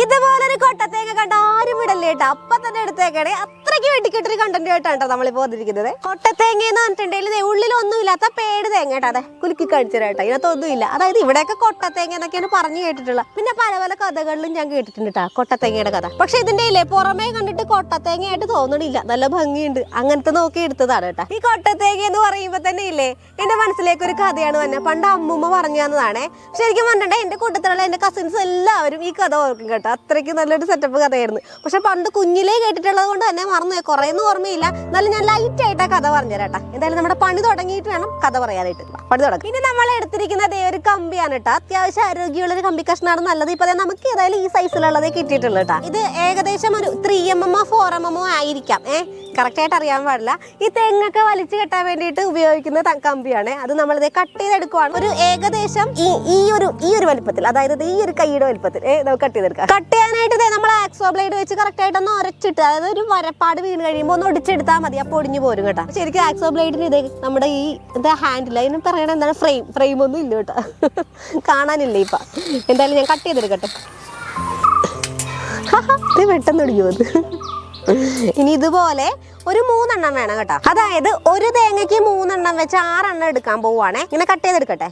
ഇതുപോലൊരു കൊട്ടത്തേങ്ങ കണ്ട ആരും വിടല്ലേട്ടാ. അപ്പൊ തന്നെ എടുത്തേക്കണേ അത്രയ്ക്ക് വെട്ടിക്കെട്ടൊരു കണ്ടന്റ് ആയിട്ടാണ് നമ്മളിപ്പോ വന്നിരിക്കുന്നത്. കൊട്ടത്തേങ്ങ എന്ന് പറഞ്ഞിട്ടുണ്ടെങ്കിൽ ഉള്ളിലൊന്നും ഇല്ലാത്ത പേട് തേങ്ങ കേട്ടോ. അതെ കുലുക്കി കഴിച്ചു കേട്ടോ. ഇതിനകത്തൊന്നും ഇല്ല അതായത് ഇവിടെയൊക്കെ കൊട്ടത്തേങ്ങ എന്നൊക്കെയാണ് പറഞ്ഞു കേട്ടിട്ടുള്ളത്. പിന്നെ പല പല കഥകളിലും ഞാൻ കേട്ടിട്ടുണ്ട് കേട്ടോ കൊട്ടത്തേങ്ങയുടെ കഥ. പക്ഷെ ഇതിന്റെ ഇല്ലേ പുറമേ കണ്ടിട്ട് കൊട്ടത്തേങ്ങയായിട്ട് തോന്നണില്ല. നല്ല ഭംഗിയുണ്ട്. അങ്ങനത്തെ നോക്കി എടുത്തതാണ് കേട്ടോ ഈ കൊട്ടത്തേങ്ങ എന്ന് പറയുമ്പോ തന്നെ ഇല്ലേ എന്റെ മനസ്സിലേക്ക് ഒരു കഥയാണ് തന്നെ പണ്ട് അമ്മൂമ്മ പറഞ്ഞു തന്നതാണേ. ശരിക്കും പറഞ്ഞിട്ടുണ്ടെങ്കിൽ എന്റെ കൂട്ടത്തിലുള്ള എന്റെ കസിൻസ് എല്ലാവരും ഈ കഥ ഓർക്കും കേട്ടോ. അത്രയ്ക്ക് നല്ലൊരു സെറ്റപ്പ് കഥയായിരുന്നു. പക്ഷെ പണ്ട് കുഞ്ഞിലേ കേട്ടിട്ടുള്ളത് കൊണ്ട് തന്നെ കുറേ ഒന്നും ഓർമ്മയില്ല. എന്നാലും ഞാൻ ലൈറ്റ് ആയിട്ട് കഥ പറഞ്ഞുതരാട്ടാ. എന്തായാലും നമ്മുടെ പണി തുടങ്ങിയിട്ട് വേണം കഥ പറയാനായിട്ട്. പണി തുടങ്ങി. ഇനി നമ്മൾ എടുത്തിരിക്കുന്ന ദേ ഒരു കമ്പിയാണ് കേട്ടോ. അത്യാവശ്യം ആരോഗ്യമുള്ള ഒരു കമ്പി കഷ്ണമാണ് നല്ലത്. ഇപ്പൊ നമുക്ക് ഏതായാലും ഈ സൈസിലുള്ളതേ കിട്ടിയിട്ടുള്ളൂ കേട്ടോ. ഇത് ഏകദേശം ഒരു ത്രീ എം എമ്മോ ഫോർ എം എമ്മോ ആയിരിക്കാം. ഏഹ് കറക്റ്റ് ആയിട്ട് അറിയാൻ പാടില്ല. ഈ തെങ്ങൊക്കെ വലിച്ചു കെട്ടാൻ വേണ്ടിയിട്ട് ഉപയോഗിക്കുന്ന കമ്പിയാണ്. അത് നമ്മൾ കട്ട് ചെയ്തെടുക്കുവാണ്. ഒരു ഏകദേശം ഈ ഈ ഒരു ഈ ഒരു വലിപ്പത്തിൽ അതായത് ഈ ഒരു കൈയുടെ വലിപ്പത്തിൽ ഏഹ് നമുക്ക് കട്ട് ചെയ്തെടുക്കാം. കട്ട് ചെയ്യാനായിട്ട് നമ്മൾ ആക്സോ ബ്ലേഡ് വെച്ച് കറക്റ്റ് ആയിട്ട് ഒന്ന് ഒരച്ചിട്ട് അതായത് ഒരു വരപ്പാട് വീണ് കഴിയുമ്പോൾ ഒന്ന് ഒടിച്ചെടുത്താൽ മതി. അപ്പോൾ ഒടിഞ്ഞു പോരും കേട്ടോ. ശരിക്കും ആക്സോ ബ്ലേഡിന് ഇത് നമ്മുടെ ഈ എന്താ ഹാൻഡിൽ അതിന് പറയണ എന്താണ് ഫ്രെയിം ഫ്രെയിം ഒന്നും ഇല്ല കേട്ടോ. കാണാനില്ല ഇപ്പൊ. എന്തായാലും ഞാൻ കട്ട് ചെയ്തെടുക്കട്ടെ. ഇത് പെട്ടെന്ന് ഒടിഞ്ഞു അത് ഇനി ഇതുപോലെ ഒരു മൂന്നെണ്ണം വേണം കേട്ടോ. അതായത് ഒരു തേങ്ങയ്ക്ക് മൂന്നെണ്ണം വെച്ച് ആറെണ്ണം എടുക്കാൻ പോവുകയാണെ ഇങ്ങനെ കട്ട് ചെയ്തെടുക്കട്ടെ.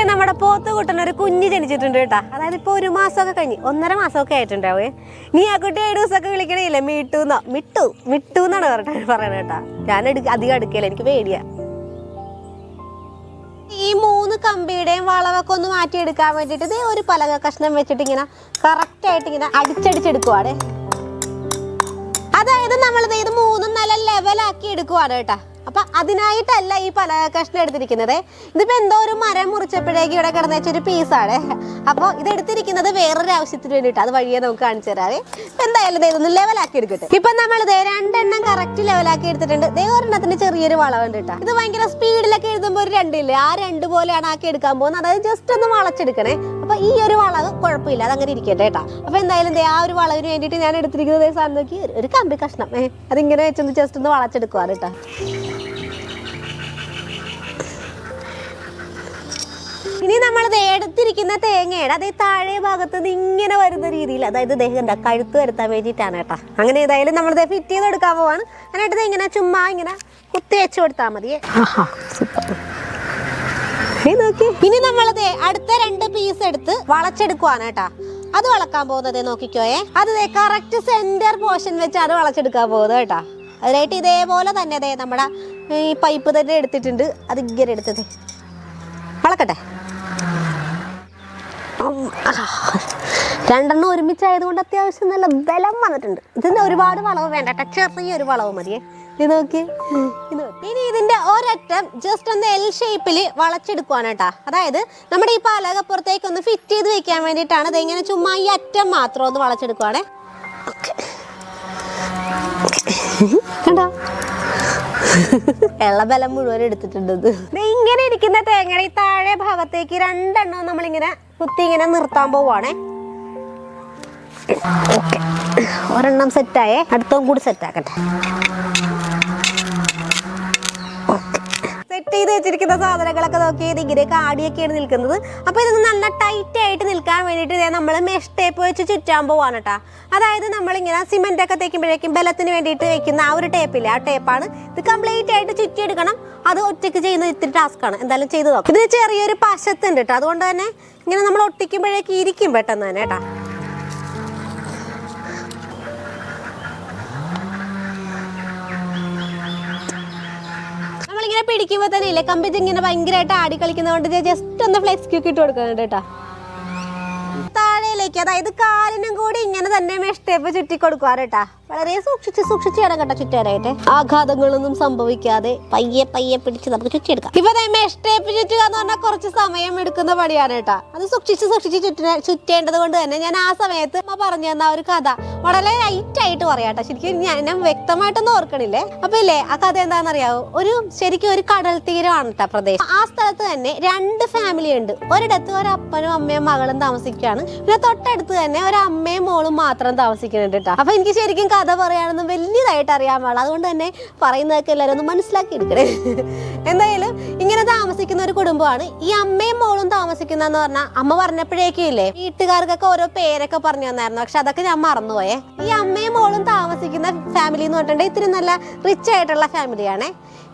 ഇതേ നമ്മുടെ പോത്ത് കുട്ടന് ഒരു കുഞ്ഞ് ജനിച്ചിട്ടുണ്ട് കേട്ടോ. അതായത് ഇപ്പോൾ ഒരു മാസമൊക്കെ കഴിഞ്ഞ് ഒന്നര മാസമൊക്കെ ആയിട്ടുണ്ടാവേ. നീ ആ കുട്ടി ഏഴ് ദിവസമൊക്കെ വിളിക്കണില്ലേ? മീട്ടൂന്നോ. മിട്ടു മിട്ടു എന്നാണ് പറഞ്ഞത് പറയണ കേട്ടാ. ഞാൻ എടുക്ക അധികം അടുക്കല എനിക്ക് പേടിയാ. ഈ മൂന്ന് കമ്പിയുടെയും വളവൊക്കെ ഒന്ന് മാറ്റിയെടുക്കാൻ വേണ്ടിയിട്ട് ഇതേ ഒരു പലക കഷ്ണം വെച്ചിട്ട് ഇങ്ങനെ കറക്റ്റ് ആയിട്ട് ഇങ്ങനെ അടിച്ചടിച്ചെടുക്കുവാണ് അതായത് നമ്മൾ ഇത് മൂന്നും നല്ല ലെവലാക്കി എടുക്കുവാണ് കേട്ടാ. അപ്പൊ അതിനായിട്ടല്ല ഈ പല കഷ്ണം എടുത്തിരിക്കുന്നത്. ഇതിപ്പോ എന്തോ ഒരു മരം മുറിച്ചപ്പോഴേക്ക് ഇവിടെ കിടന്ന വെച്ചൊരു പീസാണ് അപ്പോൾ ഇത് എടുത്തിരിക്കുന്നത് വേറൊരു ആവശ്യത്തിന് വേണ്ടിയിട്ട് അത് വഴിയെ നമുക്ക് കാണിച്ചു തരാവേ. എന്തായാലും ഇതൊന്ന് ലെവലാക്കി എടുക്കട്ടെ. ഇപ്പൊ നമ്മൾ രണ്ടെണ്ണം കറക്റ്റ് ലെവലാക്കി എടുത്തിട്ടുണ്ട്. ദേ ഒരെണ്ണത്തിന് ചെറിയൊരു വളവുണ്ട് കേട്ടോ. ഇത് ഭയങ്കര സ്പീഡിലൊക്കെ എഴുതുമ്പോൾ ഒരു രണ്ടില്ലേ? ആ രണ്ട് പോലെയാണ് ആക്കി എടുക്കാൻ പോകുന്നത്. അതായത് ജസ്റ്റ് ഒന്ന് വളച്ചെടുക്കണേ. അപ്പൊ ഈ ഒരു വളവ് കുഴപ്പമില്ല. അങ്ങനെ ഇരിക്കട്ടെ കേട്ടോ. അപ്പൊ എന്തായാലും ആ ഒരു വളവിന് വേണ്ടിയിട്ട് ഞാൻ എടുത്തിരിക്കുന്നത് സാധനം നോക്കി. ഒരു- കമ്പി കഷ്ണം ഏ അതിങ്ങനെ വെച്ചൊന്ന് ജസ്റ്റ് ഒന്ന് വളച്ചെടുക്കുവാണ് കേട്ടോ. ഇനി നമ്മൾ എടുത്തിരിക്കുന്ന തേങ്ങയുടെ അതേ താഴെ ഭാഗത്ത് നിന്ന് ഇങ്ങനെ വരുന്ന രീതിയിൽ അതായത് ദേഹം കഴുത്ത് വരുത്താൻ വേണ്ടിയിട്ടാണ് കേട്ടോ. അങ്ങനെ ഏതായാലും നമ്മൾ ഫിറ്റ് ചെയ്ത് എടുക്കാൻ പോവാണ്. അതിനായിട്ട് ഇങ്ങനെ ചുമ്മാ ഇങ്ങനെ കുത്തി വെച്ച് കൊടുത്താൽ മതിയേ നോക്കി. ഇനി നമ്മളത് അടുത്ത രണ്ട് പീസ് എടുത്ത് വളച്ചെടുക്കുവാണ് കേട്ടാ. അത് വളക്കാൻ പോകുന്നത് നോക്കിക്കോയെ അത് കറക്റ്റ് സെന്റർ പോർഷൻ വെച്ച് അത് വളച്ചെടുക്കാൻ പോകുന്നത് കേട്ടാ. അതിനായിട്ട് ഇതേപോലെ തന്നെ അതെ നമ്മുടെ ഈ പൈപ്പ് തന്നെ എടുത്തിട്ടുണ്ട്. അത് ഇങ്ങനെ എടുത്തത് വളക്കട്ടെ. രണ്ടെണ്ണം ഒരുമിച്ചായത് രണ്ടെണ്ണം ഒരുമിച്ചായതുകൊണ്ട് അത്യാവശ്യം നല്ല ബലം വന്നിട്ടുണ്ട്. ഇതിന് ഒരുപാട് വളവ് വേണ്ട ചെറിയൊരു വളവ് മതിയേ. ഇത് നോക്കി. ഇത് ഇനി ഇതിന്റെ ഒരറ്റം ജസ്റ്റ് ഒന്ന് എൽ ഷേപ്പിൽ വളച്ചെടുക്കുവാണ് കേട്ടാ അതായത് നമ്മുടെ ഈ പലകപ്പുറത്തേക്ക് ഒന്ന് ഫിറ്റ് ചെയ്ത് വെക്കാൻ വേണ്ടിയിട്ടാണ് ഇതെങ്ങനെ ചുമ്മാ ഈ അറ്റം മാത്രം ഒന്ന് വളച്ചെടുക്കുവാണേ. കണ്ടോ? എള്ളബലം മുഴുവൻ എടുത്തിട്ടുണ്ട് ഇങ്ങനെ ഇരിക്കുന്ന തേങ്ങയുടെ ഈ താഴെ ഭാഗത്തേക്ക് രണ്ടെണ്ണം നമ്മളിങ്ങനെ കുത്തി ഇങ്ങനെ നിർത്താൻ പോവാണേ ഒരെണ്ണം സെറ്റായേ അടുത്തവും കൂടി സെറ്റാക്കട്ടെ സെറ്റ് ചെയ്ത് വെച്ചിരിക്കുന്ന സാധനങ്ങളൊക്കെ നോക്കി ഇത് കാടിയൊക്കെയാണ് നിൽക്കുന്നത്. അപ്പോൾ ഇതൊന്ന് നല്ല ടൈറ്റ് ആയിട്ട് നിൽക്കാൻ വേണ്ടിയിട്ട് നമ്മൾ മെഷ് ടേപ്പ് വെച്ച് ചുറ്റാൻ പോവാണ് കേട്ടാ അതായത് നമ്മളിങ്ങനെ സിമെന്റ് ഒക്കെ തേക്കുമ്പോഴേക്കും ബലത്തിന് വേണ്ടിയിട്ട് വെക്കുന്ന ആ ഒരു ടേപ്പില്ലേ ആ ടേപ്പാണ് ഇത് കംപ്ലീറ്റ് ആയിട്ട് ചുറ്റിയെടുക്കണം. അത് ഒറ്റയ്ക്ക് ചെയ്യുന്ന ഇത്തിരി ടാസ്ക് ആണ്. എന്തായാലും ചെയ്ത് നോക്കാം. ഇതിന് ചെറിയൊരു പശത്തുണ്ട് കേട്ടോ അതുകൊണ്ട് തന്നെ ഇങ്ങനെ നമ്മൾ ഒട്ടിക്കുമ്പോഴേക്ക് ഇരിക്കും പെട്ടെന്ന് തന്നെ കേട്ടാ നമ്മളിങ്ങനെ പിടിക്കുമ്പോൾ തന്നെ ഇല്ലേ കമ്പിച്ച് ഇങ്ങനെ ഭയങ്കരമായിട്ട് ആടി കളിക്കുന്നതുകൊണ്ട് ജസ്റ്റ് ഒന്ന് ഫ്ലെക്സ് ക്യൂക്ക് ഇട്ട് കൊടുക്കുന്നുണ്ട് കേട്ടോ. താഴേലേക്ക് അതായത് കാലിനും കൂടി ഇങ്ങനെ തന്നെ മെഷ് ടേപ്പ് ചുറ്റി കൊടുക്കുവാറ് വളരെ സൂക്ഷിച്ച് സൂക്ഷിച്ച് വേണം കേട്ടോ ചുറ്റാനായിട്ട് ആഘാതങ്ങളൊന്നും സംഭവിക്കാതെ പയ്യെ പയ്യെ പിടിച്ച് നമുക്ക് ചുറ്റിയെടുക്കാം. ഇപ്പൊ മെഷ് ടേപ്പ് ചുറ്റുക എന്ന് പറഞ്ഞാൽ കുറച്ച് സമയം എടുക്കുന്ന പണിയാണ് കേട്ടാ. അത് സൂക്ഷിച്ച് സൂക്ഷിച്ച് ചുറ്റിന ചുറ്റേണ്ടത് കൊണ്ട് തന്നെ ഞാൻ ആ സമയത്ത് പറഞ്ഞു തന്ന ഒരു കഥ വളരെ ലൈറ്റ് ആയിട്ട് പറയാട്ടോ ശരിക്കും ഞാൻ ഞാൻ വ്യക്തമായിട്ടൊന്നും ഓർക്കണില്ലേ? അപ്പൊ ഇല്ലേ ആ കഥ എന്താണെന്നറിയാവോ? ഒരു ശരിക്കും ഒരു കടൽ തീരമാണ് കേട്ടോ പ്രദേശം. ആ സ്ഥലത്ത് തന്നെ രണ്ട് ഫാമിലി ഉണ്ട്. ഒരിടത്ത് ഒരു അപ്പനും അമ്മയും മകളും താമസിക്കുകയാണ്. പിന്നെ തൊട്ടടുത്ത് തന്നെ ഒരു അമ്മയും മോളും മാത്രം താമസിക്കുന്നുണ്ട് കേട്ടോ. അപ്പൊ എനിക്ക് ശരിക്കും കഥ പറയാനൊന്നും വലിയതായിട്ട് അറിയാൻ പാടില്ല. അതുകൊണ്ട് തന്നെ പറയുന്നതൊക്കെ എല്ലാവരും ഒന്ന് മനസ്സിലാക്കി എടുക്കണേ എന്തായാലും ഇങ്ങനെ താമസിക്കുന്ന ഒരു കുടുംബമാണ്. ഈ അമ്മയും മോളും താമസിക്കുന്നതെന്ന് പറഞ്ഞാൽ അമ്മ പറഞ്ഞപ്പോഴേക്കും ഇല്ലേ വീട്ടുകാർക്കൊക്കെ ഓരോ പേരൊക്കെ പറഞ്ഞു തന്നായിരുന്നു. പക്ഷെ അതൊക്കെ ഞാൻ മറന്നുപോയേ. ഈ അമ്മയും മോളും താമസിക്കുന്ന ഫാമിലി എന്ന് പറഞ്ഞിട്ടുണ്ടെങ്കിൽ ഇത്തിരി നല്ല റിച്ച് ആയിട്ടുള്ള ഫാമിലിയാണ്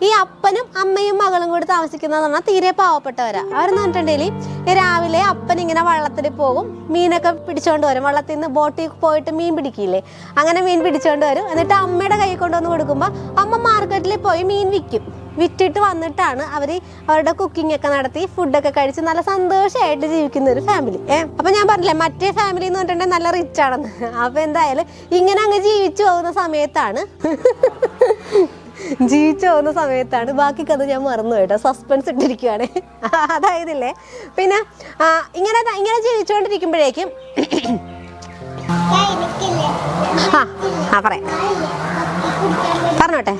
ഈ അപ്പനും അമ്മയും മകളും കൂടി താമസിക്കുന്നതെന്ന് പറഞ്ഞാൽ തീരെ പാവപ്പെട്ടവരാ. അവരെന്ന് പറഞ്ഞിട്ടുണ്ടെങ്കിൽ രാവിലെ അപ്പൻ ഇങ്ങനെ വള്ളത്തിൽ പോകും. മീനൊക്കെ പിടിച്ചോണ്ട് വരും. വള്ളത്തിൽ നിന്ന് ബോട്ടിൽ പോയിട്ട് മീൻ പിടിക്കില്ലേ? അങ്ങനെ മീൻ പിടിച്ചോണ്ട് വരും. എന്നിട്ട് അമ്മയുടെ കൈ കൊണ്ടുവന്ന് കൊടുക്കുമ്പോൾ അമ്മ മാർക്കറ്റിൽ പോയി മീൻ വിൽക്കും വിറ്റിട്ട് വന്നിട്ടാണ് അവർ അവരുടെ കുക്കിംഗ് ഒക്കെ നടത്തി ഫുഡൊക്കെ കഴിച്ച് നല്ല സന്തോഷമായിട്ട് ജീവിക്കുന്ന ഒരു ഫാമിലി ഏ? അപ്പം ഞാൻ പറഞ്ഞില്ലേ മറ്റേ ഫാമിലി എന്ന് പറഞ്ഞിട്ടുണ്ടെങ്കിൽ നല്ല റിച്ച് ആണെന്ന്. അപ്പം എന്തായാലും ഇങ്ങനെ അങ്ങ് ജീവിച്ചു പോകുന്ന സമയത്താണ് ജീവിച്ചു പോകുന്ന സമയത്താണ്. ബാക്കി കഥ ഞാൻ മറന്നു കേട്ടോ. സസ്പെൻസ് ഇട്ടിരിക്കുകയാണ് അതായതില്ലേ? പിന്നെ ഇങ്ങനെ ഇങ്ങനെ ജീവിച്ചുകൊണ്ടിരിക്കുമ്പോഴേക്കും പറഞ്ഞോട്ടെ.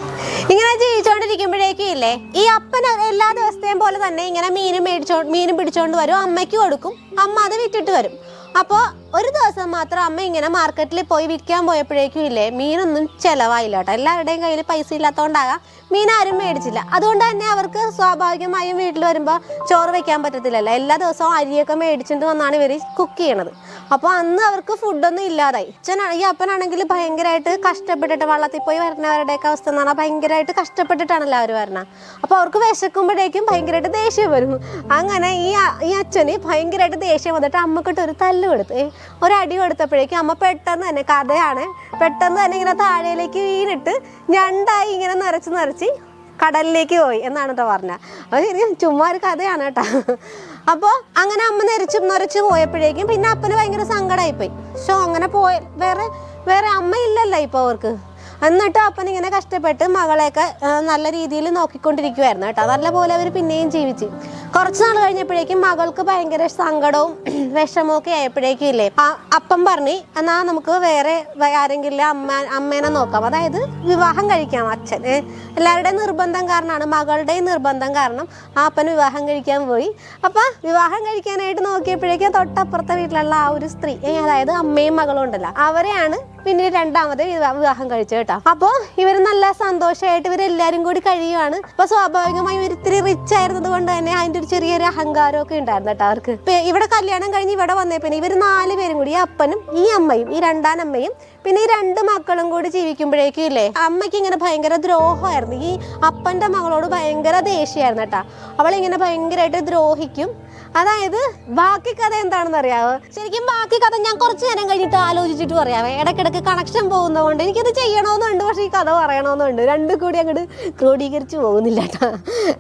ഇങ്ങനെ ജീവിച്ചുകൊണ്ടിരിക്കുമ്പോഴേക്കും ഇല്ലേ ഈ അപ്പൻ എല്ലാ ദിവസത്തെയും പോലെ തന്നെ ഇങ്ങനെ മീനും മേടിച്ചോ മീനും പിടിച്ചോണ്ട് വരും അമ്മയ്ക്ക് കൊടുക്കും അമ്മ അത് വിറ്റിട്ട് വരും. അപ്പോൾ ഒരു ദിവസം മാത്രം അമ്മ ഇങ്ങനെ മാർക്കറ്റിൽ പോയി വിൽക്കാൻ പോയപ്പോഴേക്കും ഇല്ലേ മീനൊന്നും ചിലവായില്ല കേട്ടോ. എല്ലാവരുടെയും കയ്യിൽ പൈസ ഇല്ലാത്തതുകൊണ്ടാകാം മീൻ ആരും മേടിച്ചില്ല. അതുകൊണ്ട് തന്നെ അവർക്ക് സ്വാഭാവികമായും വീട്ടിൽ വരുമ്പോൾ ചോറ് വെക്കാൻ പറ്റത്തില്ലല്ലോ. എല്ലാ ദിവസവും അരിയൊക്കെ മേടിച്ചിട്ട് വന്നാണ് ഇവർ കുക്ക് ചെയ്യണത്. അപ്പോൾ അന്ന് അവർക്ക് ഫുഡൊന്നും ഇല്ലാതായി. അച്ഛനാണെങ്കിൽ ഈ അപ്പനാണെങ്കിൽ ഭയങ്കരമായിട്ട് കഷ്ടപ്പെട്ടിട്ട് വള്ളത്തിൽ പോയി വരുന്നവരുടെയൊക്കെ അവസ്ഥ എന്ന് പറഞ്ഞാൽ ഭയങ്കരമായിട്ട് കഷ്ടപ്പെട്ടിട്ടാണല്ലോ അവർ വരണത് അപ്പോൾ അവർക്ക് വിശക്കുമ്പോഴേക്കും ഭയങ്കരമായിട്ട് ദേഷ്യം വരും. അങ്ങനെ ഈ ഈ അച്ഛന് ഭയങ്കരമായിട്ട് ദേഷ്യം വന്നിട്ട് അമ്മക്കിട്ട് ഒരു തല്ല് കൊടുത്ത്. ഒരു ഒരടി കൊടുത്തപ്പോഴേക്കും അമ്മ പെട്ടെന്ന് തന്നെ കഥയാണ്. പെട്ടെന്ന് തന്നെ ഇങ്ങനെ താഴേലേക്ക് വീണിട്ട് ഞണ്ടായി ഇങ്ങനെ നിറച്ച് നിറച്ച് കടലിലേക്ക് പോയി എന്നാണ് കേട്ടോ പറഞ്ഞത് അത് ശരിക്കും ചുമ്മാ ഒരു കഥയാണ് കേട്ടോ. അപ്പോൾ അങ്ങനെ അമ്മ നിരച്ച് നിറച്ച് പോയപ്പോഴേക്കും പിന്നെ അപ്പന് ഭയങ്കര സങ്കടമായിപ്പോയി ഷോ അങ്ങനെ പോയ വേറെ വേറെ അമ്മ ഇല്ലല്ലോ ഇപ്പോൾ അവർക്ക്. എന്നിട്ട് അപ്പൻ ഇങ്ങനെ കഷ്ടപ്പെട്ട് മകളെയൊക്കെ നല്ല രീതിയിൽ നോക്കിക്കൊണ്ടിരിക്കുവായിരുന്നു കേട്ടോ. നല്ലപോലെ അവർ പിന്നെയും ജീവിച്ച്. കുറച്ച് നാൾ കഴിഞ്ഞപ്പോഴേക്കും മകൾക്ക് ഭയങ്കര സങ്കടവും വിഷമവും ഒക്കെ ആയപ്പോഴേക്കും ഇല്ലേ അപ്പം പറഞ്ഞു എന്നാ നമുക്ക് വേറെ ആരെങ്കിലും അമ്മ അമ്മേനെ നോക്കാം. അതായത് വിവാഹം കഴിക്കാം അച്ഛൻ. എല്ലാവരുടെയും നിർബന്ധം കാരണമാണ് മകളുടെയും നിർബന്ധം കാരണം ആ അപ്പൻ വിവാഹം കഴിക്കാൻ പോയി. അപ്പൊ വിവാഹം കഴിക്കാനായിട്ട് നോക്കിയപ്പോഴേക്കും തൊട്ടപ്പുറത്തെ വീട്ടിലുള്ള ആ ഒരു സ്ത്രീ അതായത് അമ്മയും മകളും ഉണ്ടല്ലോ അവരെയാണ് പിന്നെ രണ്ടാമത് വിവാഹം കഴിച്ചു കേട്ടോ. അപ്പോൾ ഇവർ നല്ല സന്തോഷമായിട്ട് ഇവരെല്ലാരും കൂടി കഴിയുവാണ്. അപ്പൊ സ്വാഭാവികമായും ഇവർ ഇത്തിരി റിച്ച് ആയിരുന്നത് കൊണ്ട് തന്നെ അതിന്റെ ഒരു ചെറിയൊരു അഹങ്കാരമൊക്കെ ഉണ്ടായിരുന്നു കേട്ടോ അവർക്ക്. ഇവിടെ കല്യാണം കഴിഞ്ഞ് ഇവിടെ വന്നേ പിന്നെ ഇവർ നാല് പേരും കൂടി ഈ അപ്പനും ഈ അമ്മയും ഈ രണ്ടാനമ്മയും പിന്നെ ഈ രണ്ട് മക്കളും കൂടി ജീവിക്കുമ്പോഴേക്കും ഇല്ലേ അമ്മയ്ക്ക് ഇങ്ങനെ ഭയങ്കര ദ്രോഹമായിരുന്നു. ഈ അപ്പന്റെ മകളോട് ഭയങ്കര ദേഷ്യമായിരുന്നു കേട്ടോ. അവളിങ്ങനെ ഭയങ്കരമായിട്ട് ദ്രോഹിക്കും. അതായത് ബാക്കി കഥ എന്താണെന്ന് അറിയാവോ? ശരിക്കും ബാക്കി കഥ ഞാൻ കുറച്ച് നേരം കഴിഞ്ഞിട്ട് ആലോചിച്ചിട്ട് പറയാവേ ഇടക്കിടക്ക് കണക്ഷൻ പോകുന്നതുകൊണ്ട് എനിക്കത് ചെയ്യണമെന്നുണ്ട്. പക്ഷേ ഈ കഥ പറയണമെന്നുണ്ട്. രണ്ടും കൂടി അങ്ങോട്ട് ക്രോഡീകരിച്ച് പോകുന്നില്ല കേട്ടോ.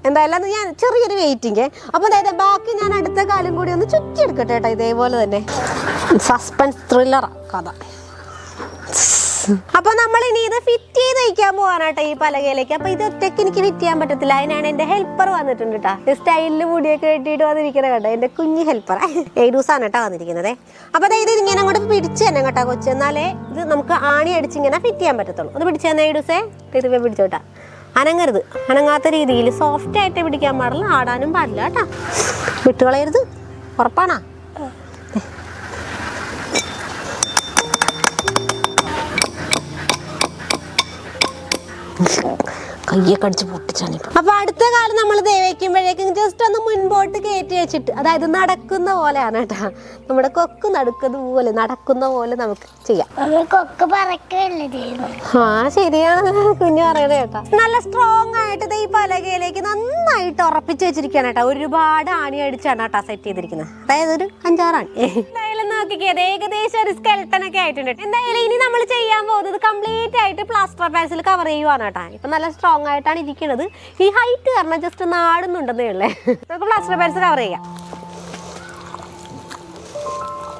എന്തായാലും ഞാൻ ചെറിയൊരു വെയിറ്റിംഗ് അപ്പോൾ അതായത് ബാക്കി ഞാൻ അടുത്ത കാലം കൂടി ഒന്ന് ചുറ്റിയെടുക്കട്ടെ കേട്ടോ. ഇതേപോലെ തന്നെ. സസ്പെൻസ് ത്രില്ലറാണ് കഥ. അപ്പൊ നമ്മൾ ഇനി ഇത് ഫിറ്റ് ചെയ്ത് വയ്ക്കാൻ പോവാനാട്ടോ ഈ പലകയിലേക്ക്. അപ്പൊ ഇത് ഒറ്റയ്ക്ക് എനിക്ക് ഫിറ്റ് ചെയ്യാൻ പറ്റത്തില്ല. അതിനാണ് എന്റെ ഹെൽപ്പർ വന്നിട്ടുണ്ട് കേട്ടോ. സ്റ്റൈലിൽ മുടിയൊക്കെ കെട്ടിയിട്ട് വന്നിരിക്കുന്നത് കേട്ടോ എന്റെ കുഞ്ഞു ഹെൽപ്പർ ഏഡൂസാണ് കേട്ടോ വന്നിരിക്കുന്നത്. അപ്പൊ ഇത് ഇങ്ങനെ അങ്ങോട്ട് പിടിച്ചു തന്നെ കേട്ടോ കൊച്ചു. എന്നാലേ ഇത് നമുക്ക് ആണി അടിച്ച് ഇങ്ങനെ ഫിറ്റ് ചെയ്യാൻ പറ്റത്തുള്ളൂ. ഒന്ന് പിടിച്ചു തന്നെ ഏഡൂസേ പിടിച്ചു പിടിച്ചോട്ടാ അനങ്ങരുത്. അനങ്ങാത്ത രീതിയിൽ സോഫ്റ്റ് ആയിട്ട് പിടിക്കാൻ പാടില്ല. ആടാനും പാടില്ല കേട്ടോ. വിട്ടുകളയരുത്. ഉറപ്പാണോ? കയ്യൊക്കെ അടിച്ച് പൊട്ടിച്ചാണ് അപ്പൊ അടുത്ത കാലം നമ്മൾ ദേവയ്ക്കുമ്പോഴേക്കും ജസ്റ്റ് ഒന്ന് മുൻപോട്ട് കയറ്റി വെച്ചിട്ട് അതായത് നടക്കുന്ന പോലെയാണ് കേട്ടാ. നമ്മുടെ കൊക്ക് നടക്കുന്ന പോലെ നടക്കുന്ന പോലെ നമുക്ക് ചെയ്യാം. കൊക്ക് ആ ശരിയാണ് കുഞ്ഞു പറയണേ കേട്ടാ. നല്ല സ്ട്രോങ് ആയിട്ട് ദേ ഈ പലകയിലേക്ക് നന്നായിട്ട് ഉറപ്പിച്ച് വെച്ചിരിക്കുകയാണ് കേട്ടോ. ഒരുപാട് ആണി അടിച്ചാണ് കേട്ടോ സെറ്റ് ചെയ്തിരിക്കുന്നത്. അതായത് ഒരു അഞ്ചാറാണ്. എന്തായാലും ഏകദേശം ഒരു സ്കെൽട്ടൺ ഒക്കെ ആയിട്ടുണ്ട് എന്തായാലും ഇനി നമ്മൾ ചെയ്യാൻ പോകുന്നത് കംപ്ലീറ്റ് ആയിട്ട് പ്ലാസ്റ്റർ പാൻസിൽ കവർ ചെയ്യുവാണ് കേട്ടോ. ഇപ്പൊ നല്ല സ്ട്രോങ് ആയിട്ടാണ് ഇരിക്കുന്നത് ഈ ഹൈറ്റ് കാരണം ജസ്റ്റ് നാടുന്നുണ്ടെന്നേ ഉള്ളേ. നമുക്ക് പ്ലാസ്റ്റർ പാൻസ് കവർ ചെയ്യാം.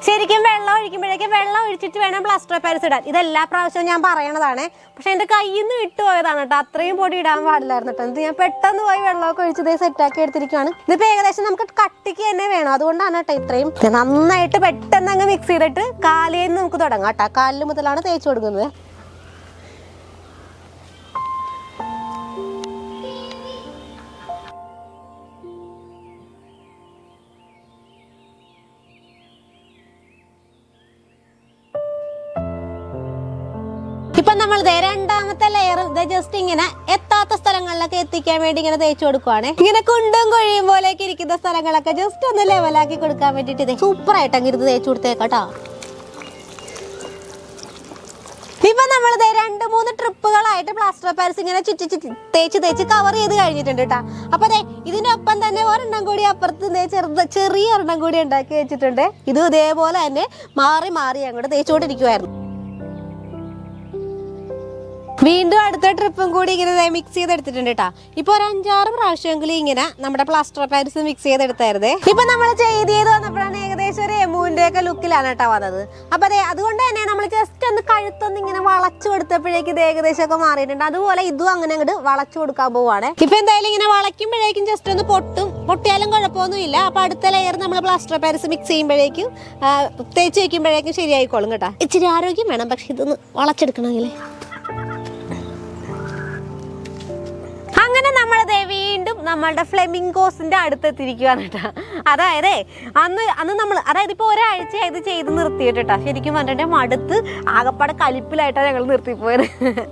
ശരിക്കും വെള്ളം ഒഴിക്കുമ്പോഴേക്കും വെള്ളം ഒഴിച്ചിട്ട് വേണം പ്ലാസ്റ്റർ പാരിസ് ഇടാൻ. ഇതെല്ലാ പ്രാവശ്യവും ഞാൻ പറയണതാണ്. പക്ഷെ എന്റെ കയ്യിൽ നിന്ന് വിട്ടു പോയതാണ് കേട്ടോ. അത്രയും പൊടി ഇടാൻ പാടില്ലായിരുന്നു കേട്ടോ. ഞാൻ പെട്ടെന്ന് പോയി വെള്ളമൊക്കെ ഒഴിച്ച് ഇതേ സെറ്റാക്കി എടുത്തിരിക്കുകയാണ് ഇതിപ്പോൾ ഏകദേശം നമുക്ക് കട്ടിക്ക് തന്നെ വേണം. അതുകൊണ്ടാണ് കേട്ടോ ഇത്രയും. ഇത് നന്നായിട്ട് പെട്ടെന്ന് അങ്ങ് മിക്സ് ചെയ്തിട്ട് കാലിൽ നിന്ന് നമുക്ക് തുടങ്ങാം കേട്ടോ. കാലിൽ മുതലാണ് തേച്ച് കൊടുക്കുന്നത്. നമ്മൾ രണ്ടാമത്തെ ലെയർ ഇത് ജസ്റ്റ് ഇങ്ങനെ എത്താത്ത സ്ഥലങ്ങളിലൊക്കെ എത്തിക്കാൻ വേണ്ടി ഇങ്ങനെ തേച്ചു കൊടുക്കുവാണ്. ഇങ്ങനെ കുണ്ടും കൊഴിയും പോലെയൊക്കെ ഇരിക്കുന്ന സ്ഥലങ്ങളൊക്കെ ജസ്റ്റ് ഒന്ന് ലെവലാക്കി കൊടുക്കാൻ വേണ്ടിട്ട് ഇത് സൂപ്പർ ആയിട്ട് അങ്ങനെ ഇത് തേച്ച് കൊടുത്തേക്കാട്ടോ. ഇപ്പൊ നമ്മൾ രണ്ട് മൂന്ന് ട്രിപ്പുകളായിട്ട് പ്ലാസ്റ്റർ പാരിസ് ഇങ്ങനെ ചുറ്റി ചുറ്റി തേച്ച് തേച്ച് കവർ ചെയ്ത് കഴിഞ്ഞിട്ടുണ്ട് കേട്ടോ അപ്പൊ അതെ ഇതിനൊപ്പം തന്നെ ഒരെണ്ണം കൂടി അപ്പുറത്ത് ചെറുത് ചെറിയ ഒരെണ്ണം കൂടി ഉണ്ടാക്കി വെച്ചിട്ടുണ്ട്. ഇത് ഇതേപോലെ തന്നെ മാറി മാറി അങ്ങോട്ട് തേച്ചുകൊണ്ടിരിക്കുവായിരുന്നു വീണ്ടും അടുത്ത ട്രിപ്പും കൂടി ഇങ്ങനെ മിക്സ് ചെയ്തെടുത്തിട്ടുണ്ട് കേട്ടോ ഇപ്പൊ ഒരു അഞ്ചാറ് പ്രാവശ്യമെങ്കിലും ഇങ്ങനെ നമ്മുടെ പ്ലാസ്റ്റർ പാരിസ് മിക്സ് ചെയ്തെടുത്തായിരുന്നേ. ഇപ്പൊ നമ്മൾ ചെയ്ത് ചെയ്ത് വന്നപ്പോഴാണ് ഏകദേശം ഒരു എമൂന്റെ ഒക്കെ ലുക്കിലാണ് കേട്ടോ വന്നത്. അപ്പൊ അതെ അതുകൊണ്ട് തന്നെ നമ്മൾ ജസ്റ്റ് ഒന്ന് കഴുത്തൊന്ന് ഇങ്ങനെ വളച്ചു കൊടുത്തപ്പോഴേക്കും ഇത് ഏകദേശം ഒക്കെ മാറിയിട്ടുണ്ട്. അതുപോലെ ഇതും അങ്ങനെ അങ്ങോട്ട് വളച്ചു കൊടുക്കാൻ പോവാണ്. ഇപ്പൊ എന്തായാലും ഇങ്ങനെ വളയ്ക്കുമ്പോഴേക്കും ജസ്റ്റ് ഒന്ന് പൊട്ടും. പൊട്ടിയാലും കുഴപ്പമൊന്നുമില്ല. അപ്പൊ അടുത്ത ലെയർ നമ്മൾ പ്ലാസ്റ്റർ പാരിസ് മിക്സ് ചെയ്യുമ്പോഴേക്കും തേച്ച് വെക്കുമ്പോഴേക്കും ശരിയായിക്കോളും കേട്ടോ. ഇച്ചിരി ആരോഗ്യം വേണം പക്ഷെ ഇതൊന്ന് വളച്ചെടുക്കണമെങ്കിൽ അങ്ങനെ നമ്മളത് വീണ്ടും നമ്മളുടെ ഫ്ലെമിംഗോസിന്റെ അടുത്തെത്തിയിരിക്കുകയാണ് കേട്ടോ. അതായത് അന്ന് അന്ന് നമ്മൾ അതായത് ഇപ്പോൾ ഒരാഴ്ച ഇത് ചെയ്ത് നിർത്തിയിട്ട് കേട്ടോ. ശരിക്കും പറഞ്ഞിട്ട് മടുത്ത് ആകപ്പാടെ കലിപ്പിലായിട്ടാണ് ഞങ്ങൾ നിർത്തിപ്പോയത്.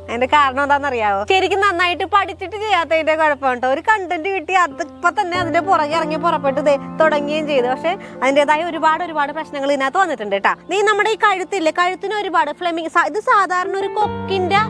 അതിന്റെ കാരണം എന്താണെന്നറിയാവോ? ശരിക്കും നന്നായിട്ട് പഠിച്ചിട്ട് ചെയ്യാത്തതിന്റെ കുഴപ്പം കേട്ടോ. ഒരു കണ്ടന്റ് കിട്ടി അതിപ്പോ തന്നെ അതിന്റെ പുറകെ ഇറങ്ങി പുറപ്പെട്ട് തുടങ്ങുകയും ചെയ്തു. പക്ഷെ അതിന്റെതായ ഒരുപാട് ഒരുപാട് പ്രശ്നങ്ങൾ ഇതിനകത്ത് വന്നിട്ടുണ്ട് കേട്ടോ. നീ നമ്മുടെ ഈ കഴുത്തില്ലേ? കഴുത്തിന് ഒരുപാട് ഫ്ലെമിംഗ് ഇത് സാധാരണ ഒരു കൊക്കിന്റെ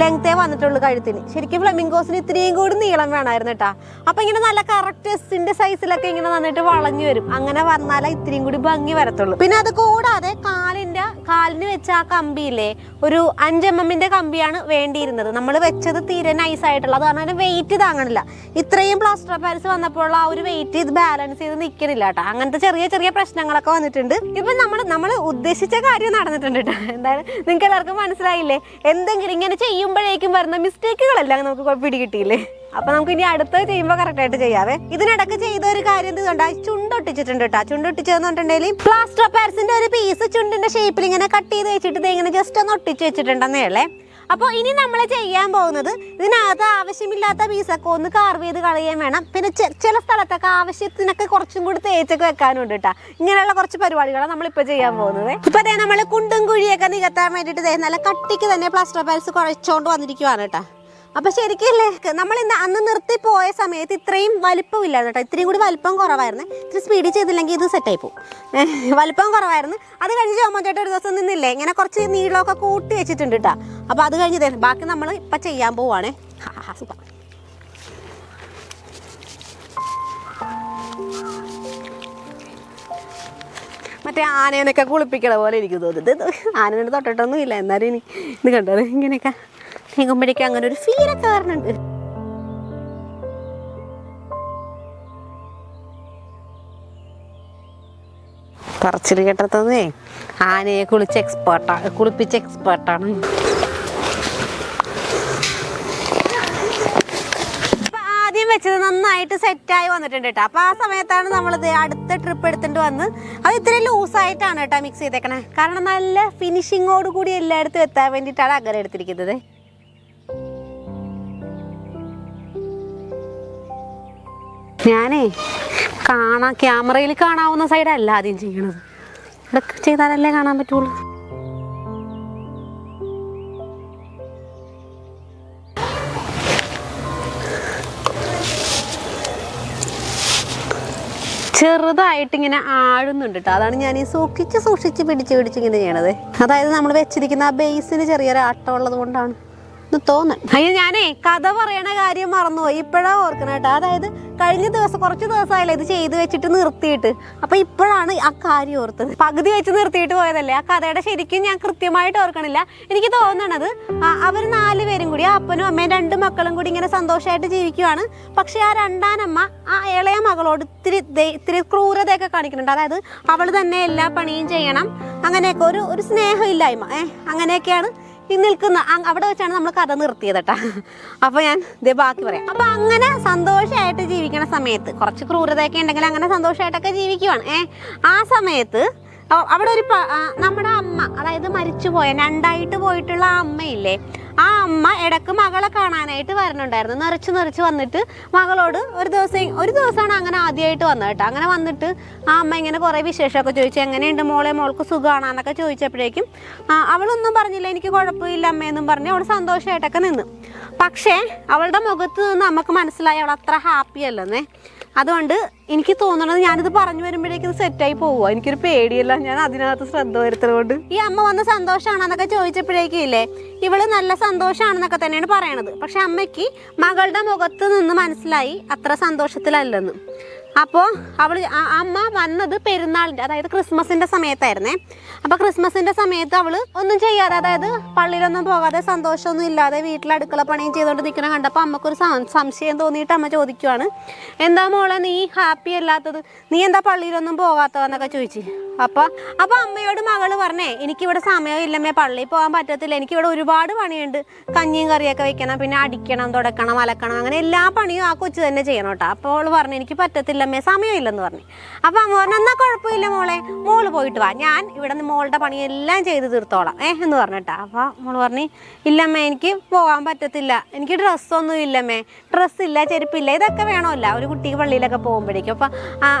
ലെങ്തേ വന്നിട്ടുള്ളൂ കഴുത്തിന്. ശരിക്കും ഫ്ലമിംഗോസിന് ഇത്രയും കൂടി നീളം വേണമായിരുന്നു കേട്ടാ. അപ്പൊ ഇങ്ങനെ നല്ല കറക്റ്റ് എസിന്റെ സൈസിലൊക്കെ ഇങ്ങനെ നന്നിട്ട് വളഞ്ഞു വരും. അങ്ങനെ വന്നാലേ ഇത്രയും കൂടി ഭംഗി വരത്തുള്ളൂ. പിന്നെ അത് കൂടാതെ കാലിന്റെ കാലിന് വെച്ച ആ കമ്പിയില്ലേ ഒരു അഞ്ച് എം എമ്മിന്റെ കമ്പിയാണ് വേണ്ടിയിരുന്നത്. നമ്മൾ വെച്ചത് തീരെ നൈസ് ആയിട്ടുള്ള അത് കാരണം വെയിറ്റ് താങ്ങണില്ല. ഇത്രയും പ്ലാസ്റ്റർ പാരിസ് വന്നപ്പോൾ ആ ഒരു വെയിറ്റ് ഇത് ബാലൻസ് ചെയ്ത് നിൽക്കണില്ല കേട്ടോ. അങ്ങനത്തെ ചെറിയ ചെറിയ പ്രശ്നങ്ങളൊക്കെ വന്നിട്ടുണ്ട്. ഇപ്പം നമ്മൾ നമ്മൾ ഉദ്ദേശിച്ച കാര്യം നടന്നിട്ടുണ്ട് കേട്ടോ. എന്തായാലും നിങ്ങൾക്ക് എല്ലാവർക്കും മനസ്സിലായില്ലേ? എന്തെങ്കിലും ഇങ്ങനെ ചെയ്യുമ്പോഴേക്കും വരുന്ന മിസ്റ്റേക്കുകളെല്ലാം നമുക്ക് പിടി പിടികിട്ടിയില്ലേ? അപ്പൊ നമുക്ക് ഇനി അടുത്ത് ചെയ്യുമ്പോൾ കറക്റ്റ് ആയിട്ട് ചെയ്യാവേ. ഇതിനിടക്ക് ചെയ്ത ഒരു കാര്യം എന്ത് കണ്ടാ? ചുണ്ടൊട്ടിച്ചിട്ടുണ്ട് കേട്ടോ ചുണ്ടൊട്ടിച്ചതെന്ന് പറഞ്ഞിട്ടുണ്ടെങ്കിൽ പ്ലാസ്റ്റർ പാരസിന്റെ ഒരു പീസ് ചുണ്ടിന്റെ ഷേപ്പിൽ ഇങ്ങനെ കട്ട് ചെയ്ത് വെച്ചിട്ട് ഇങ്ങനെ ജസ്റ്റ് ഒന്ന് ഒട്ടിച്ച് വെച്ചിട്ടുണ്ടെന്നേ ഉള്ളേ. അപ്പോൾ ഇനി നമ്മൾ ചെയ്യാൻ പോകുന്നത് ഇതിനകത്ത് ആവശ്യമില്ലാത്ത പീസൊക്കെ ഒന്ന് കാർവ് ചെയ്ത് കളയാൻ വേണം. പിന്നെ ചില സ്ഥലത്തൊക്കെ ആവശ്യത്തിനൊക്കെ കുറച്ചും കൂടി തേച്ചൊക്കെ വെക്കാനുണ്ട് കേട്ടോ ഇങ്ങനെയുള്ള കുറച്ച് പരിപാടികളാണ് നമ്മളിപ്പോൾ ചെയ്യാൻ പോകുന്നത്. ഇപ്പോൾ അതേ നമ്മൾ കുണ്ടും കുഴിയൊക്കെ നികത്താൻ വേണ്ടിയിട്ട് നല്ല കട്ടിക്ക് തന്നെ പ്ലാസ്റ്റർ പാരിസ് കുറച്ചുകൊണ്ട് വന്നിരിക്കുവാണ് കേട്ടോ അപ്പൊ ശരിക്കല്ലേ നമ്മൾ ഇന്ന് അന്ന് നിർത്തി പോയ സമയത്ത് ഇത്രയും വലിപ്പം ഇല്ലായിരുന്നു കേട്ടോ. ഇത്രയും കൂടി വലിപ്പം കുറവായിരുന്നു. ഇത്തിരി സ്പീഡിൽ ചെയ്തില്ലെങ്കിൽ ഇത് സെറ്റായി പോകും വലിപ്പം കുറവായിരുന്നു. അത് കഴിഞ്ഞ് ചോമച്ചേട്ടൻ ഒരു ദിവസം നിന്നില്ലേ? ഇങ്ങനെ കുറച്ച് നീളമൊക്കെ കൂട്ടി വെച്ചിട്ടുണ്ട് കേട്ടോ അപ്പൊ അത് കഴിഞ്ഞ് ബാക്കി നമ്മൾ ഇപ്പൊ ചെയ്യാൻ പോവാണ്. സൂപ്പർ. മറ്റേ ആനേനൊക്കെ കുളിപ്പിക്കണ പോലെ എനിക്ക് തോന്നുന്നു. ആനേനെ തൊട്ടിട്ടൊന്നും ഇല്ല എന്നാലും ഇനി ഇത് കണ്ടത് ഇങ്ങനെയൊക്കെ നീങ്ങുമ്പോഴേക്കും അങ്ങനെ ഒരു ഫീലൊക്കെ വരണുണ്ട്. പറച്ചിൽ കേട്ടതേ ആനയെ കുളിച്ച് എക്സ്പേർട്ടാണ് കുളിപ്പിച്ച് എക്സ്പേർട്ടാണ് ആദ്യം വെച്ചത് നന്നായിട്ട് സെറ്റായി വന്നിട്ടുണ്ട് കേട്ടോ അപ്പൊ ആ സമയത്താണ് നമ്മളിത് അടുത്ത ട്രിപ്പ് എടുത്തിട്ട് വന്ന് അത് ഇത്രയും ലൂസായിട്ടാണ് കേട്ടോ മിക്സ് ചെയ്തേക്കണേ. കാരണം നല്ല ഫിനിഷിങ്ങോട് കൂടി എല്ലായിടത്തും എത്താൻ വേണ്ടിയിട്ടാണ് അങ്ങനെ എടുത്തിരിക്കുന്നത്. ഞാനേ കാണാ ക്യാമറയിൽ കാണാവുന്ന സൈഡല്ല ആദ്യം ചെയ്യണത്. ഇതൊക്കെ ചെയ്താലല്ലേ കാണാൻ പറ്റുള്ളൂ. ചെറുതായിട്ട് ഇങ്ങനെ ആഴുന്നുണ്ട് കേട്ടോ അതാണ് ഞാൻ ഈ സൂക്ഷിച്ച് സൂക്ഷിച്ച് പിടിച്ച് പിടിച്ച് ഇങ്ങനെ ചെയ്യണത്. അതായത് നമ്മൾ വെച്ചിരിക്കുന്ന ആ ബേസിന് ചെറിയൊരു ആട്ടം ഉള്ളത് കൊണ്ടാണ്. തോന്നുന്നു അയ്യോ ഞാനേ കഥ പറയണ കാര്യം മറന്നുപോയി. ഇപ്പോഴാ ഓർക്കണ കേട്ടോ. അതായത് കഴിഞ്ഞ ദിവസം കുറച്ച് ദിവസമായില്ലേ ഇത് ചെയ്തു വെച്ചിട്ട് നിർത്തിയിട്ട്. അപ്പൊ ഇപ്പോഴാണ് ആ കാര്യം ഓർത്തത്. പകുതി വെച്ച് നിർത്തിയിട്ട് പോയതല്ലേ. ആ കഥയുടെ ശരിക്കും ഞാൻ കൃത്യമായിട്ട് ഓർക്കണില്ല. എനിക്ക് തോന്നണത് അവർ നാല് പേരും കൂടി അപ്പനും അമ്മയും രണ്ട് മക്കളും കൂടി ഇങ്ങനെ സന്തോഷമായിട്ട് ജീവിക്കുവാണ്. പക്ഷെ ആ രണ്ടാനമ്മ ആ ഇളയ മകളോട് ഇത്തിരി ഇത്തിരി ക്രൂരതയൊക്കെ കാണിക്കുന്നുണ്ട്. അതായത് അവൾ തന്നെ എല്ലാ പണിയും ചെയ്യണം. അങ്ങനെയൊക്കെ ഒരു ഒരു സ്നേഹമില്ലായ്മ. ഏഹ് അങ്ങനെയൊക്കെയാണ് ഈ നിൽക്കുന്ന അവിടെ വെച്ചാണ് നമ്മൾ കഥ നിർത്തിയത് കേട്ടാ. അപ്പൊ ഞാൻ ഇതേ ബാക്കി പറയാം. അപ്പൊ അങ്ങനെ സന്തോഷമായിട്ട് ജീവിക്കണ സമയത്ത് കുറച്ച് ക്രൂരതയൊക്കെ ഉണ്ടെങ്കിൽ അങ്ങനെ സന്തോഷമായിട്ടൊക്കെ ജീവിക്കുവാണ്. ഏ ആ സമയത്ത് അവിടെ ഒരു നമ്മുടെ അമ്മ അതായത് മരിച്ചു പോയ രണ്ടായിട്ട് പോയിട്ടുള്ള ആ അമ്മയില്ലേ ആ അമ്മ ഇടയ്ക്ക് മകളെ കാണാനായിട്ട് വരണുണ്ടായിരുന്നു. നിറച്ച് നിറച്ച് വന്നിട്ട് മകളോട് ഒരു ദിവസം ഒരു ദിവസമാണ് അങ്ങനെ ആദ്യമായിട്ട് വന്നത് കേട്ടോ. അങ്ങനെ വന്നിട്ട് ആ അമ്മ ഇങ്ങനെ കുറേ വിശേഷമൊക്കെ ചോദിച്ചു. എങ്ങനെയുണ്ട് മോളെ? മോൾക്ക് സുഖമാണെന്നൊക്കെ ചോദിച്ചപ്പോഴേക്കും അവളൊന്നും പറഞ്ഞില്ല. എനിക്ക് കുഴപ്പമില്ല അമ്മയെന്നും പറഞ്ഞ് അവൾ സന്തോഷമായിട്ടൊക്കെ നിന്ന്. പക്ഷേ അവളുടെ മുഖത്ത് നിന്ന് നമുക്ക് മനസ്സിലായി അവൾ അത്ര ഹാപ്പി അല്ലെന്നേ അതുകൊണ്ട് എനിക്ക് തോന്നണത് ഞാനിത് പറഞ്ഞു വരുമ്പോഴേക്കും സെറ്റായി പോവുക എനിക്കൊരു പേടിയല്ല. ഞാൻ അതിനകത്ത് ശ്രദ്ധ വരുത്തുന്നതുകൊണ്ട്. ഈ അമ്മ വന്ന് സന്തോഷമാണെന്നൊക്കെ ചോദിച്ചപ്പോഴേക്കും ഇല്ലേ ഇവൾ നല്ല സന്തോഷമാണെന്നൊക്കെ തന്നെയാണ് പറയണത്. പക്ഷെ അമ്മയ്ക്ക് മകളുടെ മുഖത്ത് നിന്ന് മനസ്സിലായി അത്ര സന്തോഷത്തിലല്ലെന്ന്. അപ്പോൾ അവൾ അമ്മ വന്നത് പെരുന്നാളിന്റെ അതായത് ക്രിസ്മസിന്റെ സമയത്തായിരുന്നേ. അപ്പോൾ ക്രിസ്മസിന്റെ സമയത്ത് അവൾ ഒന്നും ചെയ്യാതെ അതായത് പള്ളിയിലൊന്നും പോകാതെ സന്തോഷമൊന്നും ഇല്ലാതെ വീട്ടിൽ അടുക്കള പണിയും ചെയ്തുകൊണ്ട് നിൽക്കണ കണ്ടപ്പോൾ അമ്മക്കൊരു സംശയം തോന്നിയിട്ട് അമ്മ ചോദിക്കുവാണ്. എന്താ മോളെ നീ ഹാപ്പി അല്ലാത്തത്? നീ എന്താ പള്ളിയിലൊന്നും പോകാത്തതെന്നൊക്കെ ചോദിച്ചു. അപ്പോൾ അപ്പോൾ അമ്മയോട് മകൾ പറഞ്ഞേ എനിക്കിവിടെ സമയമില്ലമ്മേ പള്ളിയിൽ പോകാൻ പറ്റത്തില്ല. എനിക്കിവിടെ ഒരുപാട് പണിയുണ്ട്. കഞ്ഞിയും കറിയൊക്കെ വെക്കണം പിന്നെ അടിക്കണം തുടക്കണം അലക്കണം അങ്ങനെ എല്ലാ പണിയും ആ കൊച്ചു തന്നെ ചെയ്യണം കേട്ടോ. അപ്പോൾ അവൾ പറഞ്ഞു എനിക്ക് പറ്റത്തില്ലമ്മേ സമയമില്ലെന്ന് പറഞ്ഞു. അപ്പോൾ അമ്മ പറഞ്ഞു എന്നാൽ കുഴപ്പമില്ല മോളെ മോൾ പോയിട്ട് വാ. ഞാൻ ഇവിടെ നിന്ന് മോളുടെ പണിയെല്ലാം ചെയ്ത് തീർത്തോളാം. ഏ എന്ന് പറഞ്ഞിട്ടാ. അപ്പോൾ മോൾ പറഞ്ഞു ഇല്ലമ്മേ എനിക്ക് പോകാൻ പറ്റത്തില്ല. എനിക്ക് ഡ്രസ്സൊന്നും ഇല്ലമ്മേ. ഡ്രസ്സില്ല ചെരുപ്പില്ല ഇതൊക്കെ വേണമല്ല. ഒരു കുട്ടിക്ക് പള്ളിയിലൊക്കെ പോകുമ്പോഴേക്കും. അപ്പോൾ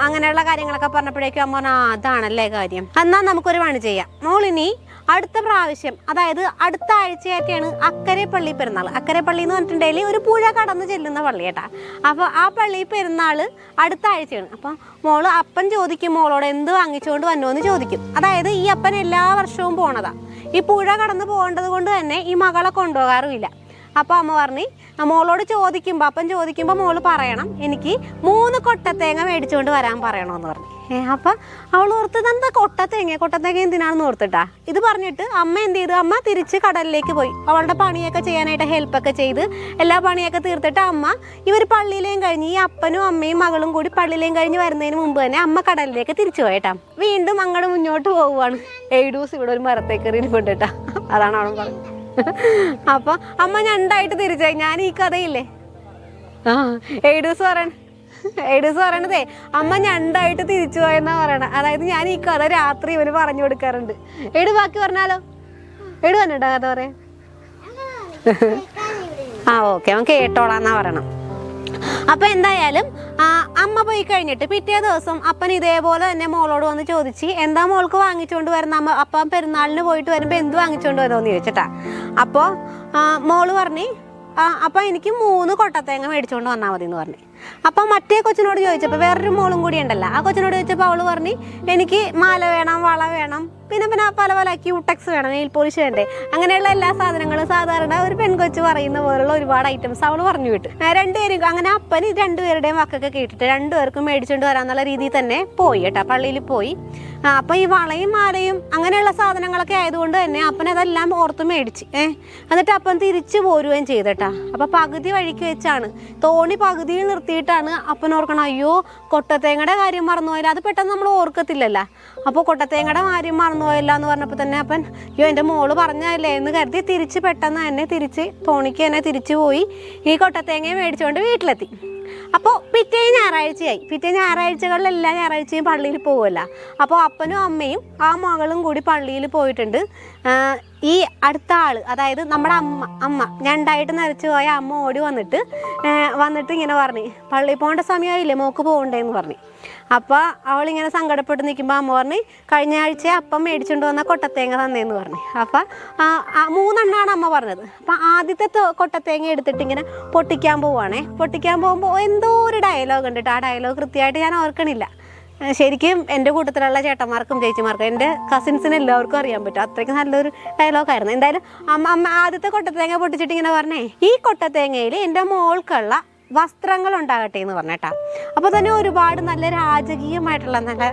അങ്ങനെയുള്ള കാര്യങ്ങളൊക്കെ പറഞ്ഞപ്പോഴേക്കും അമ്മ പറഞ്ഞു അതാണല്ലേ കാര്യം. എന്നാൽ നമുക്കൊരു പണി ചെയ്യാം. മോളിനി അടുത്ത പ്രാവശ്യം അതായത് അടുത്ത ആഴ്ചയൊക്കെയാണ് അക്കരെ പള്ളി പെരുന്നാൾ. അക്കരെ പള്ളി എന്ന് പറഞ്ഞിട്ടുണ്ടെങ്കിൽ ഒരു പുഴ കടന്ന് ചെല്ലുന്ന പള്ളി കേട്ടാ. അപ്പോൾ ആ പള്ളി പെരുന്നാൾ അടുത്ത ആഴ്ചയാണ്. അപ്പോൾ മോൾ അപ്പൻ ചോദിക്കും മോളോട് എന്ത് വാങ്ങിച്ചുകൊണ്ട് വന്നോ എന്ന് ചോദിക്കും. അതായത് ഈ അപ്പൻ എല്ലാ വർഷവും പോണതാ. ഈ പുഴ കടന്ന് പോകേണ്ടത് കൊണ്ട് തന്നെ ഈ മകളെ കൊണ്ടുപോകാറുമില്ല അപ്പോൾ അമ്മ പറഞ്ഞ് മോളോട് ചോദിക്കുമ്പോൾ അപ്പം ചോദിക്കുമ്പോൾ മോൾ പറയണം എനിക്ക് മൂന്ന് കൊട്ടത്തേങ്ങ മേടിച്ചുകൊണ്ട് വരാൻ പറയണമെന്ന് പറഞ്ഞു. ഏഹ് അപ്പം അവൾ ഓർത്തത് എന്താ കൊട്ടത്തേങ്ങ? കൊട്ടത്തേങ്ങ എന്തിനാണെന്ന് ഓർത്തിട്ടാ? ഇത് പറഞ്ഞിട്ട് അമ്മ എന്ത് ചെയ്തു? അമ്മ തിരിച്ച് കടലിലേക്ക് പോയി. അവളുടെ പണിയൊക്കെ ചെയ്യാനായിട്ട് ഹെൽപ്പൊക്കെ ചെയ്ത് എല്ലാ പണിയൊക്കെ തീർത്തിട്ട് അമ്മ ഇവർ പള്ളിയിലേയും കഴിഞ്ഞ് ഈ അപ്പനും അമ്മയും മകളും കൂടി പള്ളിയിലേയും കഴിഞ്ഞ് വരുന്നതിന് മുമ്പ് തന്നെ അമ്മ കടലിലേക്ക് തിരിച്ചു പോയിട്ടാ. വീണ്ടും അങ്ങോട്ട് മുന്നോട്ട് പോവുകയാണ് എയ്ഡൂസ് ഇവിടെ ഒരു മരത്തേക്കറിയിൽ കൊണ്ടിട്ടാ അതാണ് അവൾ പറഞ്ഞത്. അപ്പൊ അമ്മ ഞണ്ടായിട്ട് തിരിച്ചായി ഞാൻ ഈ കഥയില്ലേ? ആ എയ്ഡൂസ് പറയണ എയ്ഡൂസ് പറയണതേ അമ്മ ഞണ്ടായിട്ട് തിരിച്ചു പോയെന്നാ പറയണ. അതായത് ഞാൻ ഈ കഥ രാത്രി ഇവന് പറഞ്ഞു കൊടുക്കാറുണ്ട്. എട് ബാക്കി പറഞ്ഞാലോ? എട് പറഞ്ഞിട്ടാ കഥ പറയാൻ? ആ ഓക്കെ അവൻ കേട്ടോളാന്നാ പറയണം. അപ്പൊ എന്തായാലും അമ്മ പോയി കഴിഞ്ഞിട്ട് പിറ്റേ ദിവസം അപ്പൻ ഇതേപോലെ തന്നെ മോളോട് വന്ന് ചോദിച്ച് എന്താ മോൾക്ക് വാങ്ങിച്ചുകൊണ്ട് വരുന്ന അമ്മ അപ്പം പെരുന്നാളിന് പോയിട്ട് വരുമ്പോൾ എന്ത് വാങ്ങിച്ചുകൊണ്ട് വരുമെന്ന് ചോദിച്ചിട്ടാ. അപ്പോൾ മോൾ പറഞ്ഞ് ആ, അപ്പൊ എനിക്ക് മൂന്ന് കൊട്ടത്തേങ്ങ മേടിച്ചുകൊണ്ട് വന്നാൽ മതി എന്ന് പറഞ്ഞു. അപ്പം മറ്റേ കൊച്ചിനോട് ചോദിച്ചപ്പോൾ വേറൊരു മോളും കൂടി ഉണ്ടല്ലോ. ആ കൊച്ചിനോട് ചോദിച്ചപ്പോൾ അവൾ പറഞ്ഞു എനിക്ക് മാല വേണം വള വേണം പിന്നെ പിന്നെ പല പല ക്യൂടെക്സ് വേണം നെയിൽ പോളിഷ് വേണ്ടേ? അങ്ങനെയുള്ള എല്ലാ സാധനങ്ങളും സാധാരണ ഒരു പെൺകൊച്ച് പറയുന്ന പോലുള്ള ഒരുപാട് ഐറ്റംസ് അവൾ പറഞ്ഞു വിട്ടു. രണ്ടുപേരും അങ്ങനെ അപ്പൻ ഇത് രണ്ടുപേരുടെയും വാക്കൊക്കെ കേട്ടിട്ട് രണ്ടുപേർക്കും മേടിച്ചുകൊണ്ട് വരാന്നുള്ള രീതിയിൽ തന്നെ പോയി കേട്ടോ പള്ളിയിൽ പോയി. അപ്പം ഈ വളയും മാലയും അങ്ങനെയുള്ള സാധനങ്ങളൊക്കെ ആയതുകൊണ്ട് തന്നെ അപ്പൻ അതെല്ലാം ഓർത്ത് മേടിച്ച്. ഏഹ് എന്നിട്ട് അപ്പൻ തിരിച്ചു പോരുകയും ചെയ്തട്ടാ അപ്പൊ പകുതി വഴിക്ക് വെച്ചാണ് തോണി പകുതിയിൽ നിർത്തിയിട്ടാണ് അപ്പൻ ഓർക്കണം അയ്യോ കൊട്ടത്തേങ്ങയുടെ കാര്യം മറന്നുപോയില്ല അത് പെട്ടെന്ന് നമ്മൾ ഓർക്കത്തില്ലല്ലോ. അപ്പോൾ കൊട്ടത്തേങ്ങയുടെ കാര്യം മറന്നുപോയില്ല എന്ന് പറഞ്ഞപ്പോൾ തന്നെ അപ്പൻ അയ്യോ എന്റെ മോൾ പറഞ്ഞതല്ലേ? എന്ന് കരുതി തിരിച്ച് പെട്ടെന്ന് തന്നെ തിരിച്ച് തോണിക്ക് തന്നെ തിരിച്ചു പോയി ഈ കൊട്ടത്തേങ്ങയും മേടിച്ചുകൊണ്ട് വീട്ടിലെത്തി. അപ്പോൾ പിറ്റേ ഞായറാഴ്ചയായി. പിറ്റേ ഞായറാഴ്ചകളിൽ എല്ലാ ഞായറാഴ്ചയും പള്ളിയിൽ പോകുമല്ലോ അപ്പോൾ അപ്പനും അമ്മയും ആ മകളും കൂടി പള്ളിയിൽ പോയിട്ടുണ്ട്. ഈ അടുത്ത ആൾ അതായത് നമ്മുടെ അമ്മ അമ്മ ഞണ്ടായിട്ട് നരച്ചു പോയ അമ്മ ഓടി വന്നിട്ട് വന്നിട്ട് ഇങ്ങനെ പറഞ്ഞു പള്ളി പോകേണ്ട സമയമായില്ലേ മോക്ക് പോകണ്ടേന്ന് പറഞ്ഞു. അപ്പോൾ അവളിങ്ങനെ സങ്കടപ്പെട്ട് നിൽക്കുമ്പോൾ അമ്മ പറഞ്ഞു കഴിഞ്ഞ ആഴ്ച അപ്പം മേടിച്ചുകൊണ്ട് വന്ന കൊട്ടത്തേങ്ങ തന്നേന്ന് പറഞ്ഞു. അപ്പം മൂന്നെണ്ണമാണ് അമ്മ പറഞ്ഞത്. അപ്പം ആദ്യത്തെ കൊട്ടത്തേങ്ങ എടുത്തിട്ട് ഇങ്ങനെ പൊട്ടിക്കാൻ പോവുകയാണേ പൊട്ടിക്കാൻ പോകുമ്പോൾ എന്തോ ഒരു ഡയലോഗ് ഉണ്ട് ആ ഡയലോഗ് കൃത്യമായിട്ട് ഞാൻ ഓർക്കണില്ല. ശരിക്കും എന്റെ കൂട്ടത്തിലുള്ള ചേട്ടന്മാർക്കും ചേച്ചിമാർക്കും എന്റെ കസിൻസിന് എല്ലാവർക്കും അറിയാൻ പറ്റും. അത്രയ്ക്ക് നല്ലൊരു ഡയലോഗ് ആയിരുന്നു. എന്തായാലും അമ്മ അമ്മ ആദ്യത്തെ കൊട്ടത്തേങ്ങ പൊട്ടിച്ചിട്ട് ഇങ്ങനെ പറഞ്ഞേ ഈ കൊട്ടത്തേങ്ങയിൽ എന്റെ മോൾക്കുള്ള വസ്ത്രങ്ങൾ ഉണ്ടാകട്ടെ എന്ന് പറഞ്ഞേട്ടാ അപ്പോൾ തന്നെ ഒരുപാട് നല്ല രാജകീയമായിട്ടുള്ള നല്ല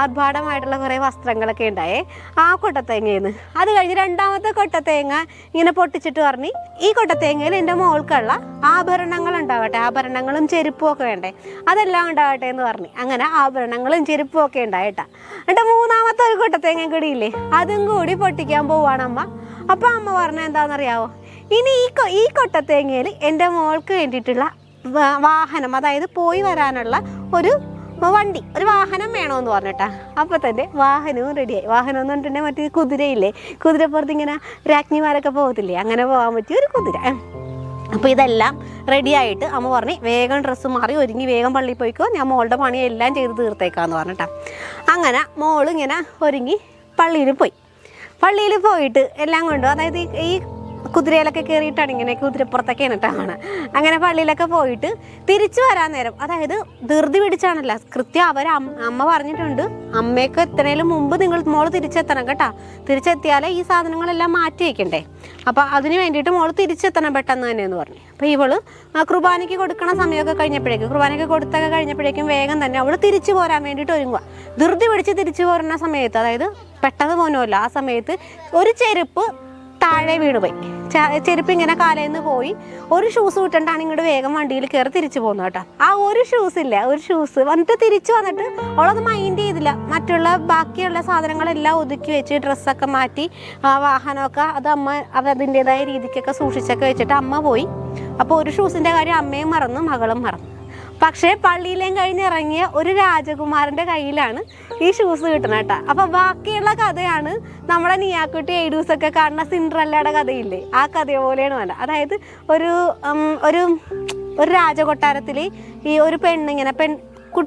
ആർഭാടമായിട്ടുള്ള കുറേ വസ്ത്രങ്ങളൊക്കെ ഉണ്ടായേ ആ കൊട്ടത്തേങ്ങയെന്ന് അത് കഴിഞ്ഞ് രണ്ടാമത്തെ കൊട്ടത്തേങ്ങ ഇങ്ങനെ പൊട്ടിച്ചിട്ട് പറഞ്ഞ് ഈ കൊട്ടത്തേങ്ങയിൽ എന്റെ മോൾക്കുള്ള ആഭരണങ്ങൾ ഉണ്ടാവട്ടെ ആഭരണങ്ങളും ചെരുപ്പും ഒക്കെ വേണ്ടേ. അതെല്ലാം ഉണ്ടാവട്ടെ എന്ന് പറഞ്ഞു അങ്ങനെ ആഭരണങ്ങളും ചെരുപ്പും ഒക്കെ ഉണ്ടായിട്ടാ. എന്നിട്ട് മൂന്നാമത്തെ ഒരു കൊട്ടത്തേങ്ങ കൂടി ഇല്ലേ അതും കൂടി പൊട്ടിക്കാൻ പോവാണ് അമ്മ. അപ്പോൾ അമ്മ പറഞ്ഞ എന്താണെന്നറിയാവോ? ഇനി ഈ ഈ കൊട്ടത്തേങ്ങയിൽ എന്റെ മോൾക്ക് വേണ്ടിയിട്ടുള്ള വാഹനം അതായത് പോയി വരാനുള്ള ഒരു വണ്ടി ഒരു വാഹനം വേണമെന്ന് പറഞ്ഞിട്ടാ. അപ്പോൾ തന്നെ വാഹനവും റെഡിയായി വാഹനം എന്ന് പറഞ്ഞിട്ടുണ്ടെങ്കിൽ മറ്റേ കുതിരയില്ലേ? കുതിരപ്പുറത്ത് ഇങ്ങനെ രാജ്ഞിമാരൊക്കെ പോകത്തില്ലേ? അങ്ങനെ പോകാൻ പറ്റിയ ഒരു കുതിര. അപ്പോൾ ഇതെല്ലാം റെഡിയായിട്ട് അമ്മ പറഞ്ഞു വേഗം ഡ്രസ്സ് മാറി ഒരുങ്ങി വേഗം പള്ളിയിൽ പോയിക്കോ. ഞാൻ മോളുടെ പണിയെല്ലാം ചെയ്ത് തീർത്തേക്കാന്ന് പറഞ്ഞിട്ടാ. അങ്ങനെ മോൾ ഇങ്ങനെ ഒരുങ്ങി പള്ളിയിൽ പോയി. പള്ളിയിൽ പോയിട്ട് എല്ലാം കൊണ്ടു അതായത് ഈ കുതിരയിലൊക്കെ കയറിയിട്ടാണ് ഇങ്ങനെ കുതിരപ്പുറത്തൊക്കെ ആണ് അങ്ങനെ പള്ളിയിലൊക്കെ പോയിട്ട് തിരിച്ചു വരാൻ നേരം അതായത് ധൃതി പിടിച്ചാണല്ല. കൃത്യം അവർ അമ്മ പറഞ്ഞിട്ടുണ്ട് അമ്മയൊക്കെ എത്തണേലും മുമ്പ് നിങ്ങൾ മോൾ തിരിച്ചെത്തണം കേട്ടാ. തിരിച്ചെത്തിയാലേ ഈ സാധനങ്ങളെല്ലാം മാറ്റി വയ്ക്കണ്ടേ അപ്പോൾ അതിന് വേണ്ടിയിട്ട് മോൾ തിരിച്ചെത്തണം പെട്ടെന്ന് തന്നെ എന്ന് പറഞ്ഞു. അപ്പോൾ ഇവൾ കുർബാനയ്ക്ക് കൊടുക്കണ സമയമൊക്കെ കഴിഞ്ഞപ്പോഴേക്കും കുർബാനയ്ക്ക് കൊടുത്തൊക്കെ കഴിഞ്ഞപ്പോഴേക്കും വേഗം തന്നെ അവൾ തിരിച്ചു പോരാൻ വേണ്ടിയിട്ട് ഒരുങ്ങുക ധൃതി പിടിച്ച് തിരിച്ചു പോരുന്ന സമയത്ത് അതായത് പെട്ടെന്ന് പോകണമല്ലോ ആ സമയത്ത് ഒരു ചെരുപ്പ് താഴെ വീണുപോയി ചെരുപ്പ് ഇങ്ങനെ കാലയിൽ നിന്ന് പോയി. ഒരു ഷൂസ് വിട്ടിട്ടാണ് ഇങ്ങോട്ട് വേഗം വണ്ടിയിൽ കയറി തിരിച്ചു പോകുന്നത് കേട്ടോ. ആ ഒരു ഷൂസ് ഇല്ല ഒരു ഷൂസ് വന്നിട്ട് തിരിച്ചു വന്നിട്ട് അവളത് മൈൻഡ് ചെയ്തില്ല. മറ്റുള്ള ബാക്കിയുള്ള സാധനങ്ങളെല്ലാം ഒതുക്കി വെച്ച് ഡ്രസ്സൊക്കെ മാറ്റി ആ വാഹനമൊക്കെ അത് അമ്മ അത് അതിന്റെതായ രീതിക്കൊക്കെ സൂക്ഷിച്ചൊക്കെ വെച്ചിട്ട് അമ്മ പോയി. അപ്പോൾ ഒരു ഷൂസിന്റെ കാര്യം അമ്മയും മറന്നു മകളും മറന്നു. പക്ഷേ പള്ളിയിലേം കഴിഞ്ഞ് ഇറങ്ങിയ ഒരു രാജകുമാരന്റെ കയ്യിലാണ് ഈ ഷൂസ് കിട്ടുന്നത് കേട്ടോ. അപ്പൊ ബാക്കിയുള്ള കഥയാണ് നമ്മുടെ നിയാക്കുട്ടി എയ്ഡൂസൊക്കെ കാണുന്ന സിൻഡ്രല്ലയുടെ കഥയില്ലേ? ആ കഥ പോലെയാണ് വേണ്ട അതായത് ഒരു ഒരു ഒരു രാജകൊട്ടാരത്തിൽ ഈ ഒരു പെണ്ണിങ്ങനെ പെൺ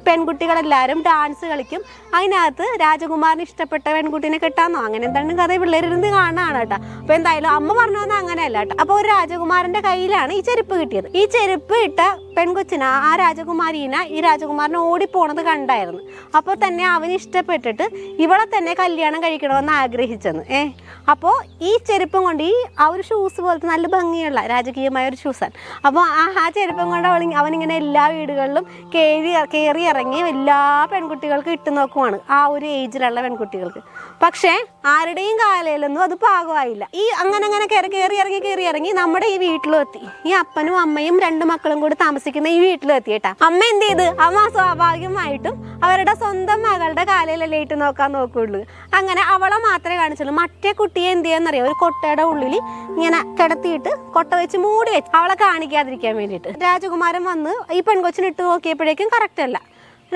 പെൺകുട്ടികളെല്ലാവരും ഡാൻസ് കളിക്കും. അതിനകത്ത് രാജകുമാറിന് ഇഷ്ടപ്പെട്ട പെൺകുട്ടീനെ കെട്ടാന്നോ? അങ്ങനെ എന്താണ് കഥ? പിള്ളേരിരുന്ന് കാണാണ് കേട്ടോ. അപ്പൊ എന്തായാലും അമ്മ പറഞ്ഞു വന്നാൽ അങ്ങനെയല്ല കേട്ടോ. അപ്പോൾ ഒരു രാജകുമാരന്റെ കയ്യിലാണ് ഈ ചെരുപ്പ് കിട്ടിയത്. ഈ ചെരുപ്പ് ഇട്ട പെൺകൊച്ചിന ആ രാജകുമാരീന ഈ രാജകുമാരനെ ഓടിപ്പോണത് കണ്ടായിരുന്നു. അപ്പോൾ തന്നെ അവന് ഇഷ്ടപ്പെട്ടിട്ട് ഇവളെ തന്നെ കല്യാണം കഴിക്കണമെന്ന് ആഗ്രഹിച്ചെന്ന്. ഏ? അപ്പോൾ ഈ ചെരുപ്പം കൊണ്ട് ഈ ആ ഒരു ഷൂസ് പോലത്തെ നല്ല ഭംഗിയുള്ള രാജകീയമായ ഒരു ഷൂസാണ് അപ്പോൾ ആ ആ ചെരുപ്പം കൊണ്ട് അവൾ അവനിങ്ങനെ എല്ലാ വീടുകളിലും കയറി കയറി ഇറങ്ങി എല്ലാ പെൺകുട്ടികൾക്കും ഇട്ട് നോക്കുവാണ്. ആ ഒരു ഏജിലുള്ള പെൺകുട്ടികൾക്ക്. പക്ഷേ ആരുടെയും കാലയിലൊന്നും അത് പാകമായില്ല. ഈ അങ്ങനെ അങ്ങനെ കയറി കയറി ഇറങ്ങി കയറി ഇറങ്ങി നമ്മുടെ ഈ വീട്ടിലും എത്തി ഈ അപ്പനും അമ്മയും രണ്ട് മക്കളും കൂടി താമസിക്കുന്ന ഈ വീട്ടിലും എത്തി കേട്ടാ അമ്മ എന്ത് ചെയ്ത് അമ്മ സ്വാഭാവികമായിട്ടും അവരുടെ സ്വന്തം മകളുടെ കാലിലല്ലേ ഇട്ട് നോക്കാൻ നോക്കുള്ളൂ. അങ്ങനെ അവളെ മാത്രമേ കാണിച്ചുള്ളൂ. മറ്റേ കുട്ടിയെ എന്ത് ചെയ്യാന്നറിയാം ഒരു കൊട്ടയുടെ ഉള്ളിൽ ഇങ്ങനെ കിടത്തിയിട്ട് കൊട്ട വെച്ച് മൂടി വെച്ച് അവളെ കാണിക്കാതിരിക്കാൻ വേണ്ടിയിട്ട്. രാജകുമാരൻ വന്ന് ഈ പെൺകൊച്ചിന് ഇട്ട് നോക്കിയപ്പോഴേക്കും കറക്റ്റ് അല്ല.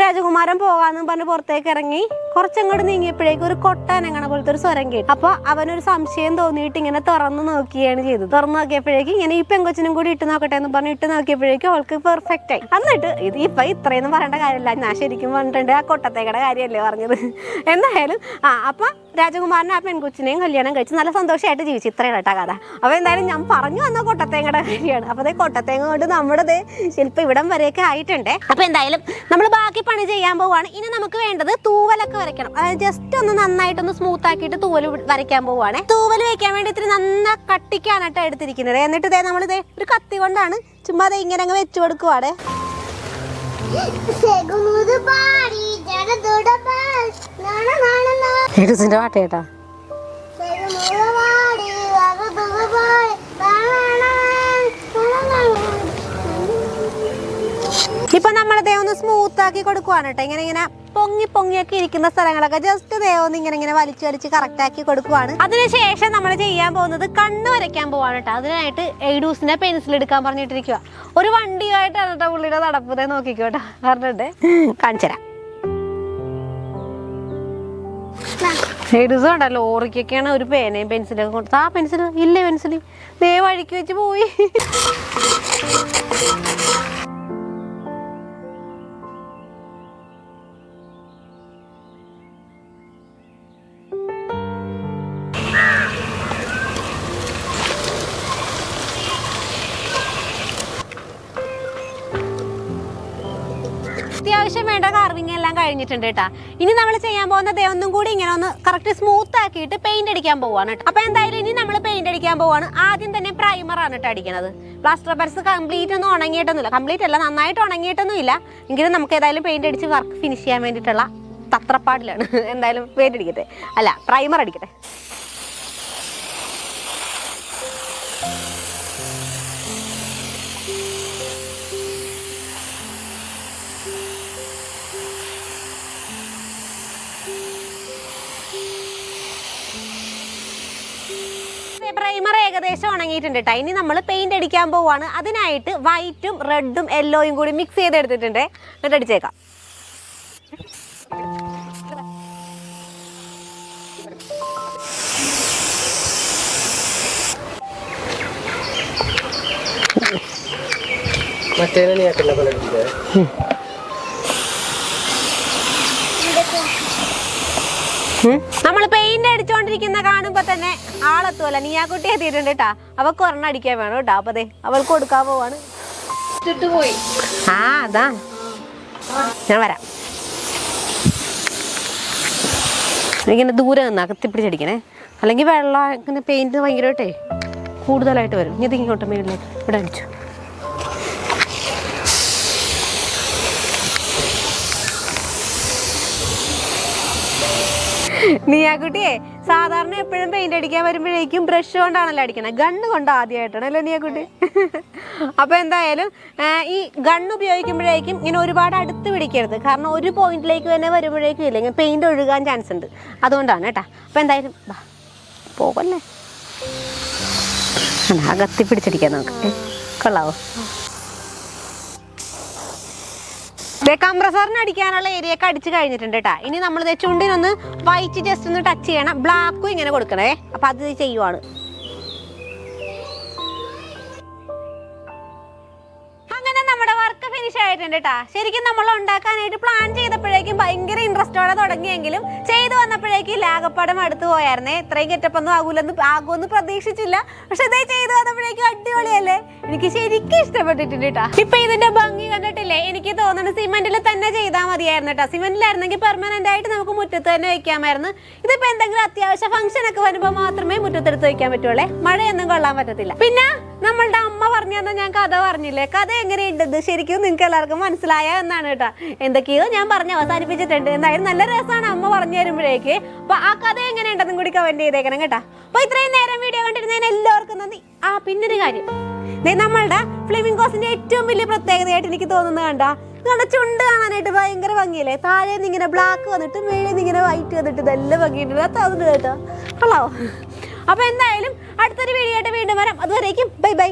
രാജകുമാരൻ പോകാന്ന് പറഞ്ഞ് പുറത്തേക്ക് ഇറങ്ങി കുറച്ചങ്ങോട്ട് നീങ്ങിയപ്പോഴേക്കും ഒരു കൊട്ടാനങ്ങണ പോലത്തെ ഒരു സ്വരം കേട്ടു. അപ്പൊ അവനൊരു സംശയം തോന്നിയിട്ട് ഇങ്ങനെ തുറന്നു നോക്കിയാണ് ചെയ്തത്. തുറന്നു നോക്കിയപ്പോഴേക്കും ഇങ്ങനെ ഈ പെങ്കൊച്ചിനും കൂടി ഇട്ട് നോക്കട്ടെ എന്ന് പറഞ്ഞ് ഇട്ട് നോക്കിയപ്പോഴേക്കും അവൾക്ക് പെർഫെക്റ്റ് ആയി. എന്നിട്ട് ഇത് ഇപ്പൊ ഇത്രയൊന്നും പറയേണ്ട കാര്യമില്ല. ഞാൻ ശരിക്കും പറഞ്ഞിട്ടുണ്ട് ആ കൊട്ടത്തേക്കടെ കാര്യമല്ലേ പറഞ്ഞത്. എന്തായാലും ആ അപ്പൊ രാജകുമാരനെ ആ പെൺകൊച്ചിനെയും കല്യാണം കഴിച്ച് നല്ല സന്തോഷമായിട്ട് ജീവിച്ചു. ഇത്രയാണ് കേട്ടാ കഥ. അപ്പൊ എന്തായാലും ഞാൻ പറഞ്ഞു വന്ന കൊട്ടത്തേങ്ങയുടെ കാര്യമാണ്. അപ്പൊ അതേ കൊട്ടത്തേങ്ങ കൊണ്ട് നമ്മുടെ ശില്പം ഇവിടം വരെയൊക്കെ ആയിട്ടുണ്ട്. അപ്പൊ എന്തായാലും നമ്മൾ ബാക്കി പണി ചെയ്യാൻ പോവാണ്. ഇനി നമുക്ക് വേണ്ടത് തൂവലൊക്കെ വരയ്ക്കണം. അതായത് ജസ്റ്റ് ഒന്ന് നന്നായിട്ടൊന്ന് സ്മൂത്ത് ആക്കിയിട്ട് തൂവൽ വരയ്ക്കാൻ പോവാണ്. തൂവൽ വയ്ക്കാൻ വേണ്ടി ഇത്തിരി നന്ന കേട്ടോ എടുത്തിരിക്കുന്നത്. എന്നിട്ട് ഇതേ നമ്മളിത് ഒരു കത്തി കൊണ്ടാണ് ചുമ്മാ ദേ ഇങ്ങനെ അങ്ങ് വെച്ചു കൊടുക്കുവാണ്. പാട്ട് pari, ഇപ്പൊ നമ്മൾ ഒന്ന് സ്മൂത്ത് ആക്കി കൊടുക്കുവാണ് കേട്ടോ ഇങ്ങനെ ഇങ്ങനെ പൊങ്ങി പൊങ്ങിയൊക്കെ ഇരിക്കുന്ന സ്ഥലങ്ങളൊക്കെ ജസ്റ്റ് ദേ ഒന്ന് ഇങ്ങനെ ഇങ്ങനെ വലിച്ചു വലിച്ച് കറക്റ്റ് ആക്കി കൊടുക്കുവാണ്. അതിനുശേഷം നമ്മൾ ചെയ്യാൻ പോകുന്നത് കണ്ണ് വരയ്ക്കാൻ പോവാണ് കേട്ടോ അതിനായിട്ട് എയ്ഡൂസിന്റെ പെൻസിൽ എടുക്കാൻ പറഞ്ഞിട്ടിരിക്കുക ഒരു വണ്ടിയായിട്ടാണ് കേട്ടോ പുള്ളിയുടെ നടപ്പ് ദേ നോക്കിക്കോട്ടെ പറഞ്ഞിട്ട് കാണിച്ചുതരാം. എയ്ഡൂസ് കണ്ട ലോറിക്കൊക്കെയാണ് ഒരു പേനയും പെൻസിലൊക്കെ കൊടുത്തത്. ആ പെൻസിൽ ഇല്ലേ പെൻസിൽ ദേ വഴിക്ക് വെച്ച് പോയി. അത്യാവശ്യം വേണ്ട കാർവിങ് എല്ലാം കഴിഞ്ഞിട്ടുണ്ട് കേട്ടാ ഇനി നമ്മൾ ചെയ്യാൻ പോകുന്ന ദേ ഒന്നും കൂടി ഇങ്ങനെ ഒന്ന് കറക്റ്റ് സ്മൂത്ത് ആക്കിയിട്ട് പെയിന്റ് അടിക്കാൻ പോവാണ് കേട്ടോ അപ്പൊ എന്തായാലും ഇനി നമ്മൾ പെയിന്റ് അടിക്കാൻ പോവാണ്. ആദ്യം തന്നെ പ്രൈമർ ആണ് കേട്ടോ അടിക്കുന്നത് പ്ലാസ്റ്റർ പെൻസ് കംപ്ലീറ്റ് ഒന്നും ഉണങ്ങിയിട്ടൊന്നുമില്ല. കംപ്ലീറ്റ് അല്ല നന്നായിട്ട് ഉണങ്ങിയിട്ടൊന്നുമില്ല. എങ്കിലും നമുക്ക് ഏതായാലും പെയിന്റ് അടിച്ച് വർക്ക് ഫിനിഷ് ചെയ്യാൻ വേണ്ടിയിട്ടുള്ള തത്രപ്പാടിലാണ്. എന്തായാലും പെയിന്റ് അടിക്കട്ടെ. അല്ല പ്രൈമർ അടിക്കട്ടെ. പ്രൈമർ ഏകദേശം ഉണങ്ങിയിട്ടുണ്ട് കേട്ടോ ഇനി നമ്മൾ പെയിന്റ് അടിക്കാൻ പോവാണ്. അതിനായിട്ട് വൈറ്റും റെഡും യെല്ലോയും കൂടി മിക്സ് ചെയ്തെടുത്തിട്ടുണ്ട്. എന്നിട്ട് അടിച്ചേക്കാം. മറ്റേ നമ്മൾ പെയിന്റ് അടിച്ചോണ്ടിരിക്കുന്ന കാണുമ്പോ തന്നെ ആളെത്തുമല്ല നീ ആ കുട്ടി എത്തിയിട്ടുണ്ട് കേട്ടാ അവൾക്ക് ഒരെണ്ണം അടിക്കാൻ വേണം കേട്ടോ അപ്പൊ ദേ അവൾക്ക് കൊടുക്കാൻ പോവാണ്. പോയി. ആ അതാ. ഞാൻ വരാം. ഇങ്ങനെ ദൂരെ നിന്ന് അകത്തിപ്പിടിച്ചടിക്കണേ. അല്ലെങ്കിൽ വെള്ളം ഇങ്ങനെ പെയിന്റ് ഭയങ്കരമായിട്ടേ കൂടുതലായിട്ട് വരും. ഇത് ഇങ്ങോട്ട് മേളിലേക്ക്. ഇവിടെ അടിച്ചു. നീയാക്കുട്ടിയെ സാധാരണ എപ്പോഴും പെയിന്റ് അടിക്കാൻ വരുമ്പോഴേക്കും ബ്രഷ് കൊണ്ടാണല്ലോ അടിക്കണേ. ഗണ്ണ് കൊണ്ട് ആദ്യമായിട്ടാണ് അല്ലേ നീയാക്കുട്ടി അപ്പൊ എന്തായാലും ഈ ഗണ്ണ് ഉപയോഗിക്കുമ്പോഴേക്കും ഇങ്ങനെ ഒരുപാട് അടുത്ത് പിടിക്കരുത്. കാരണം ഒരു പോയിന്റിലേക്ക് തന്നെ വരുമ്പോഴേക്കും ഇല്ല ഇങ്ങനെ പെയിന്റ് ഒഴുകാൻ ചാൻസ് ഉണ്ട്. അതുകൊണ്ടാണ് കേട്ടാ. അപ്പൊ എന്തായാലും പോകല്ലേ ആ, അകത്തി പിടിച്ചടിക്കാൻ നമുക്ക് കൊള്ളാവോ? കംപ്രസറിന് അടിക്കാനുള്ള ഏരിയ ഒക്കെ അടിച്ച് കഴിഞ്ഞിട്ടുണ്ട് കേട്ടാ ഇനി നമ്മൾ ചുണ്ടിനൊന്ന് വൈറ്റ് ജസ്റ്റ് ഒന്ന് ടച്ച് ചെയ്യണം. ബ്ലാക്കും ഇങ്ങനെ കൊടുക്കണേ. അപ്പൊ അത് ചെയ്യുവാണ്. ആയിട്ടുണ്ട് ശരിക്കും നമ്മൾ ഉണ്ടാക്കാനായിട്ട് പ്ലാൻ ചെയ്തപ്പോഴേക്കും ഭയങ്കര ഇൻട്രസ്റ്റോടെ തുടങ്ങിയെങ്കിലും ചെയ്തു വന്നപ്പോഴേക്കും ലാഗപ്പടം അടുത്ത് പോയായിരുന്നേ. ഇത്രയും കെറ്റപ്പൊന്നും ആകൂലെന്ന് ആകുമെന്ന് പ്രതീക്ഷിച്ചില്ല. പക്ഷെ ഇതേ ചെയ്തു വന്നപ്പോഴേക്കും അടിപൊളിയല്ലേ? എനിക്ക് ശരിക്കും ഇഷ്ടപ്പെട്ടിട്ടുണ്ട് കേട്ടാ ഇപ്പൊ ഇതിന്റെ ഭംഗി കണ്ടിട്ടില്ലേ? എനിക്ക് തോന്നുന്നത് സിമെന്റിൽ തന്നെ ചെയ്താൽ മതിയായിരുന്നു കേട്ടോ സിമെന്റിലായിരുന്നെങ്കിൽ പെർമനന്റ് ആയിട്ട് നമുക്ക് മുറ്റത്ത് തന്നെ വെക്കാമായിരുന്നു. ഇതിപ്പോ എന്തെങ്കിലും അത്യാവശ്യ ഫംഗ്ഷൻ ഒക്കെ വരുമ്പോൾ മാത്രമേ മുറ്റത്തെടുത്ത് വെക്കാൻ പറ്റുള്ളേ മഴയൊന്നും കൊള്ളാൻ പറ്റത്തില്ല. പിന്നെ നമ്മളുടെ അമ്മ പറഞ്ഞു തന്നെ ഞാൻ കഥ പറഞ്ഞില്ലേ? കഥ എങ്ങനെയുണ്ടത് ശരിക്കും നിങ്ങൾക്ക് എല്ലാവർക്കും മനസ്സിലായ എന്നാണ് കേട്ടോ. എന്തൊക്കെയോ ഞാൻ പറഞ്ഞ് അവസാനിപ്പിച്ചിട്ടുണ്ട്. എന്തായാലും നല്ല രസമാണ് അമ്മ പറഞ്ഞു തരുമ്പോഴേക്ക്. അപ്പൊ ആ കഥ എങ്ങനെയുണ്ടെന്നും കൂടി കമന്റ് ചെയ്തേക്കണം കേട്ടോ. അപ്പൊ ഇത്രയും നേരം വീഡിയോ കണ്ടിരുന്നതിന് എല്ലാവർക്കും നന്ദി. ആ പിന്നൊരു കാര്യം. നമ്മളുടെ ഫ്ലെമിംഗോസിന്റെ ഏറ്റവും വലിയ പ്രത്യേകതയായിട്ട് എനിക്ക് തോന്നുന്നത് കണ്ട? നിങ്ങളുടെ ചുണ്ട് കാണാനായിട്ട് ഭയങ്കര ഭംഗിയല്ലേ? താഴെ നിന്ന് ഇങ്ങനെ ബ്ലാക്ക് വന്നിട്ട് മേളിൽ നിന്ന് ഇങ്ങനെ വൈറ്റ് വന്നിട്ട് ഇതെല്ലാം ഭംഗിയുണ്ട്. തോന്നുന്നു കേട്ടോ. കൊള്ളാവോ? അപ്പൊ എന്തായാലും അടുത്തൊരു വീഡിയോ ആയിട്ട് വീണ്ടും വരാം. അതുവരേക്കും ബൈ ബൈ.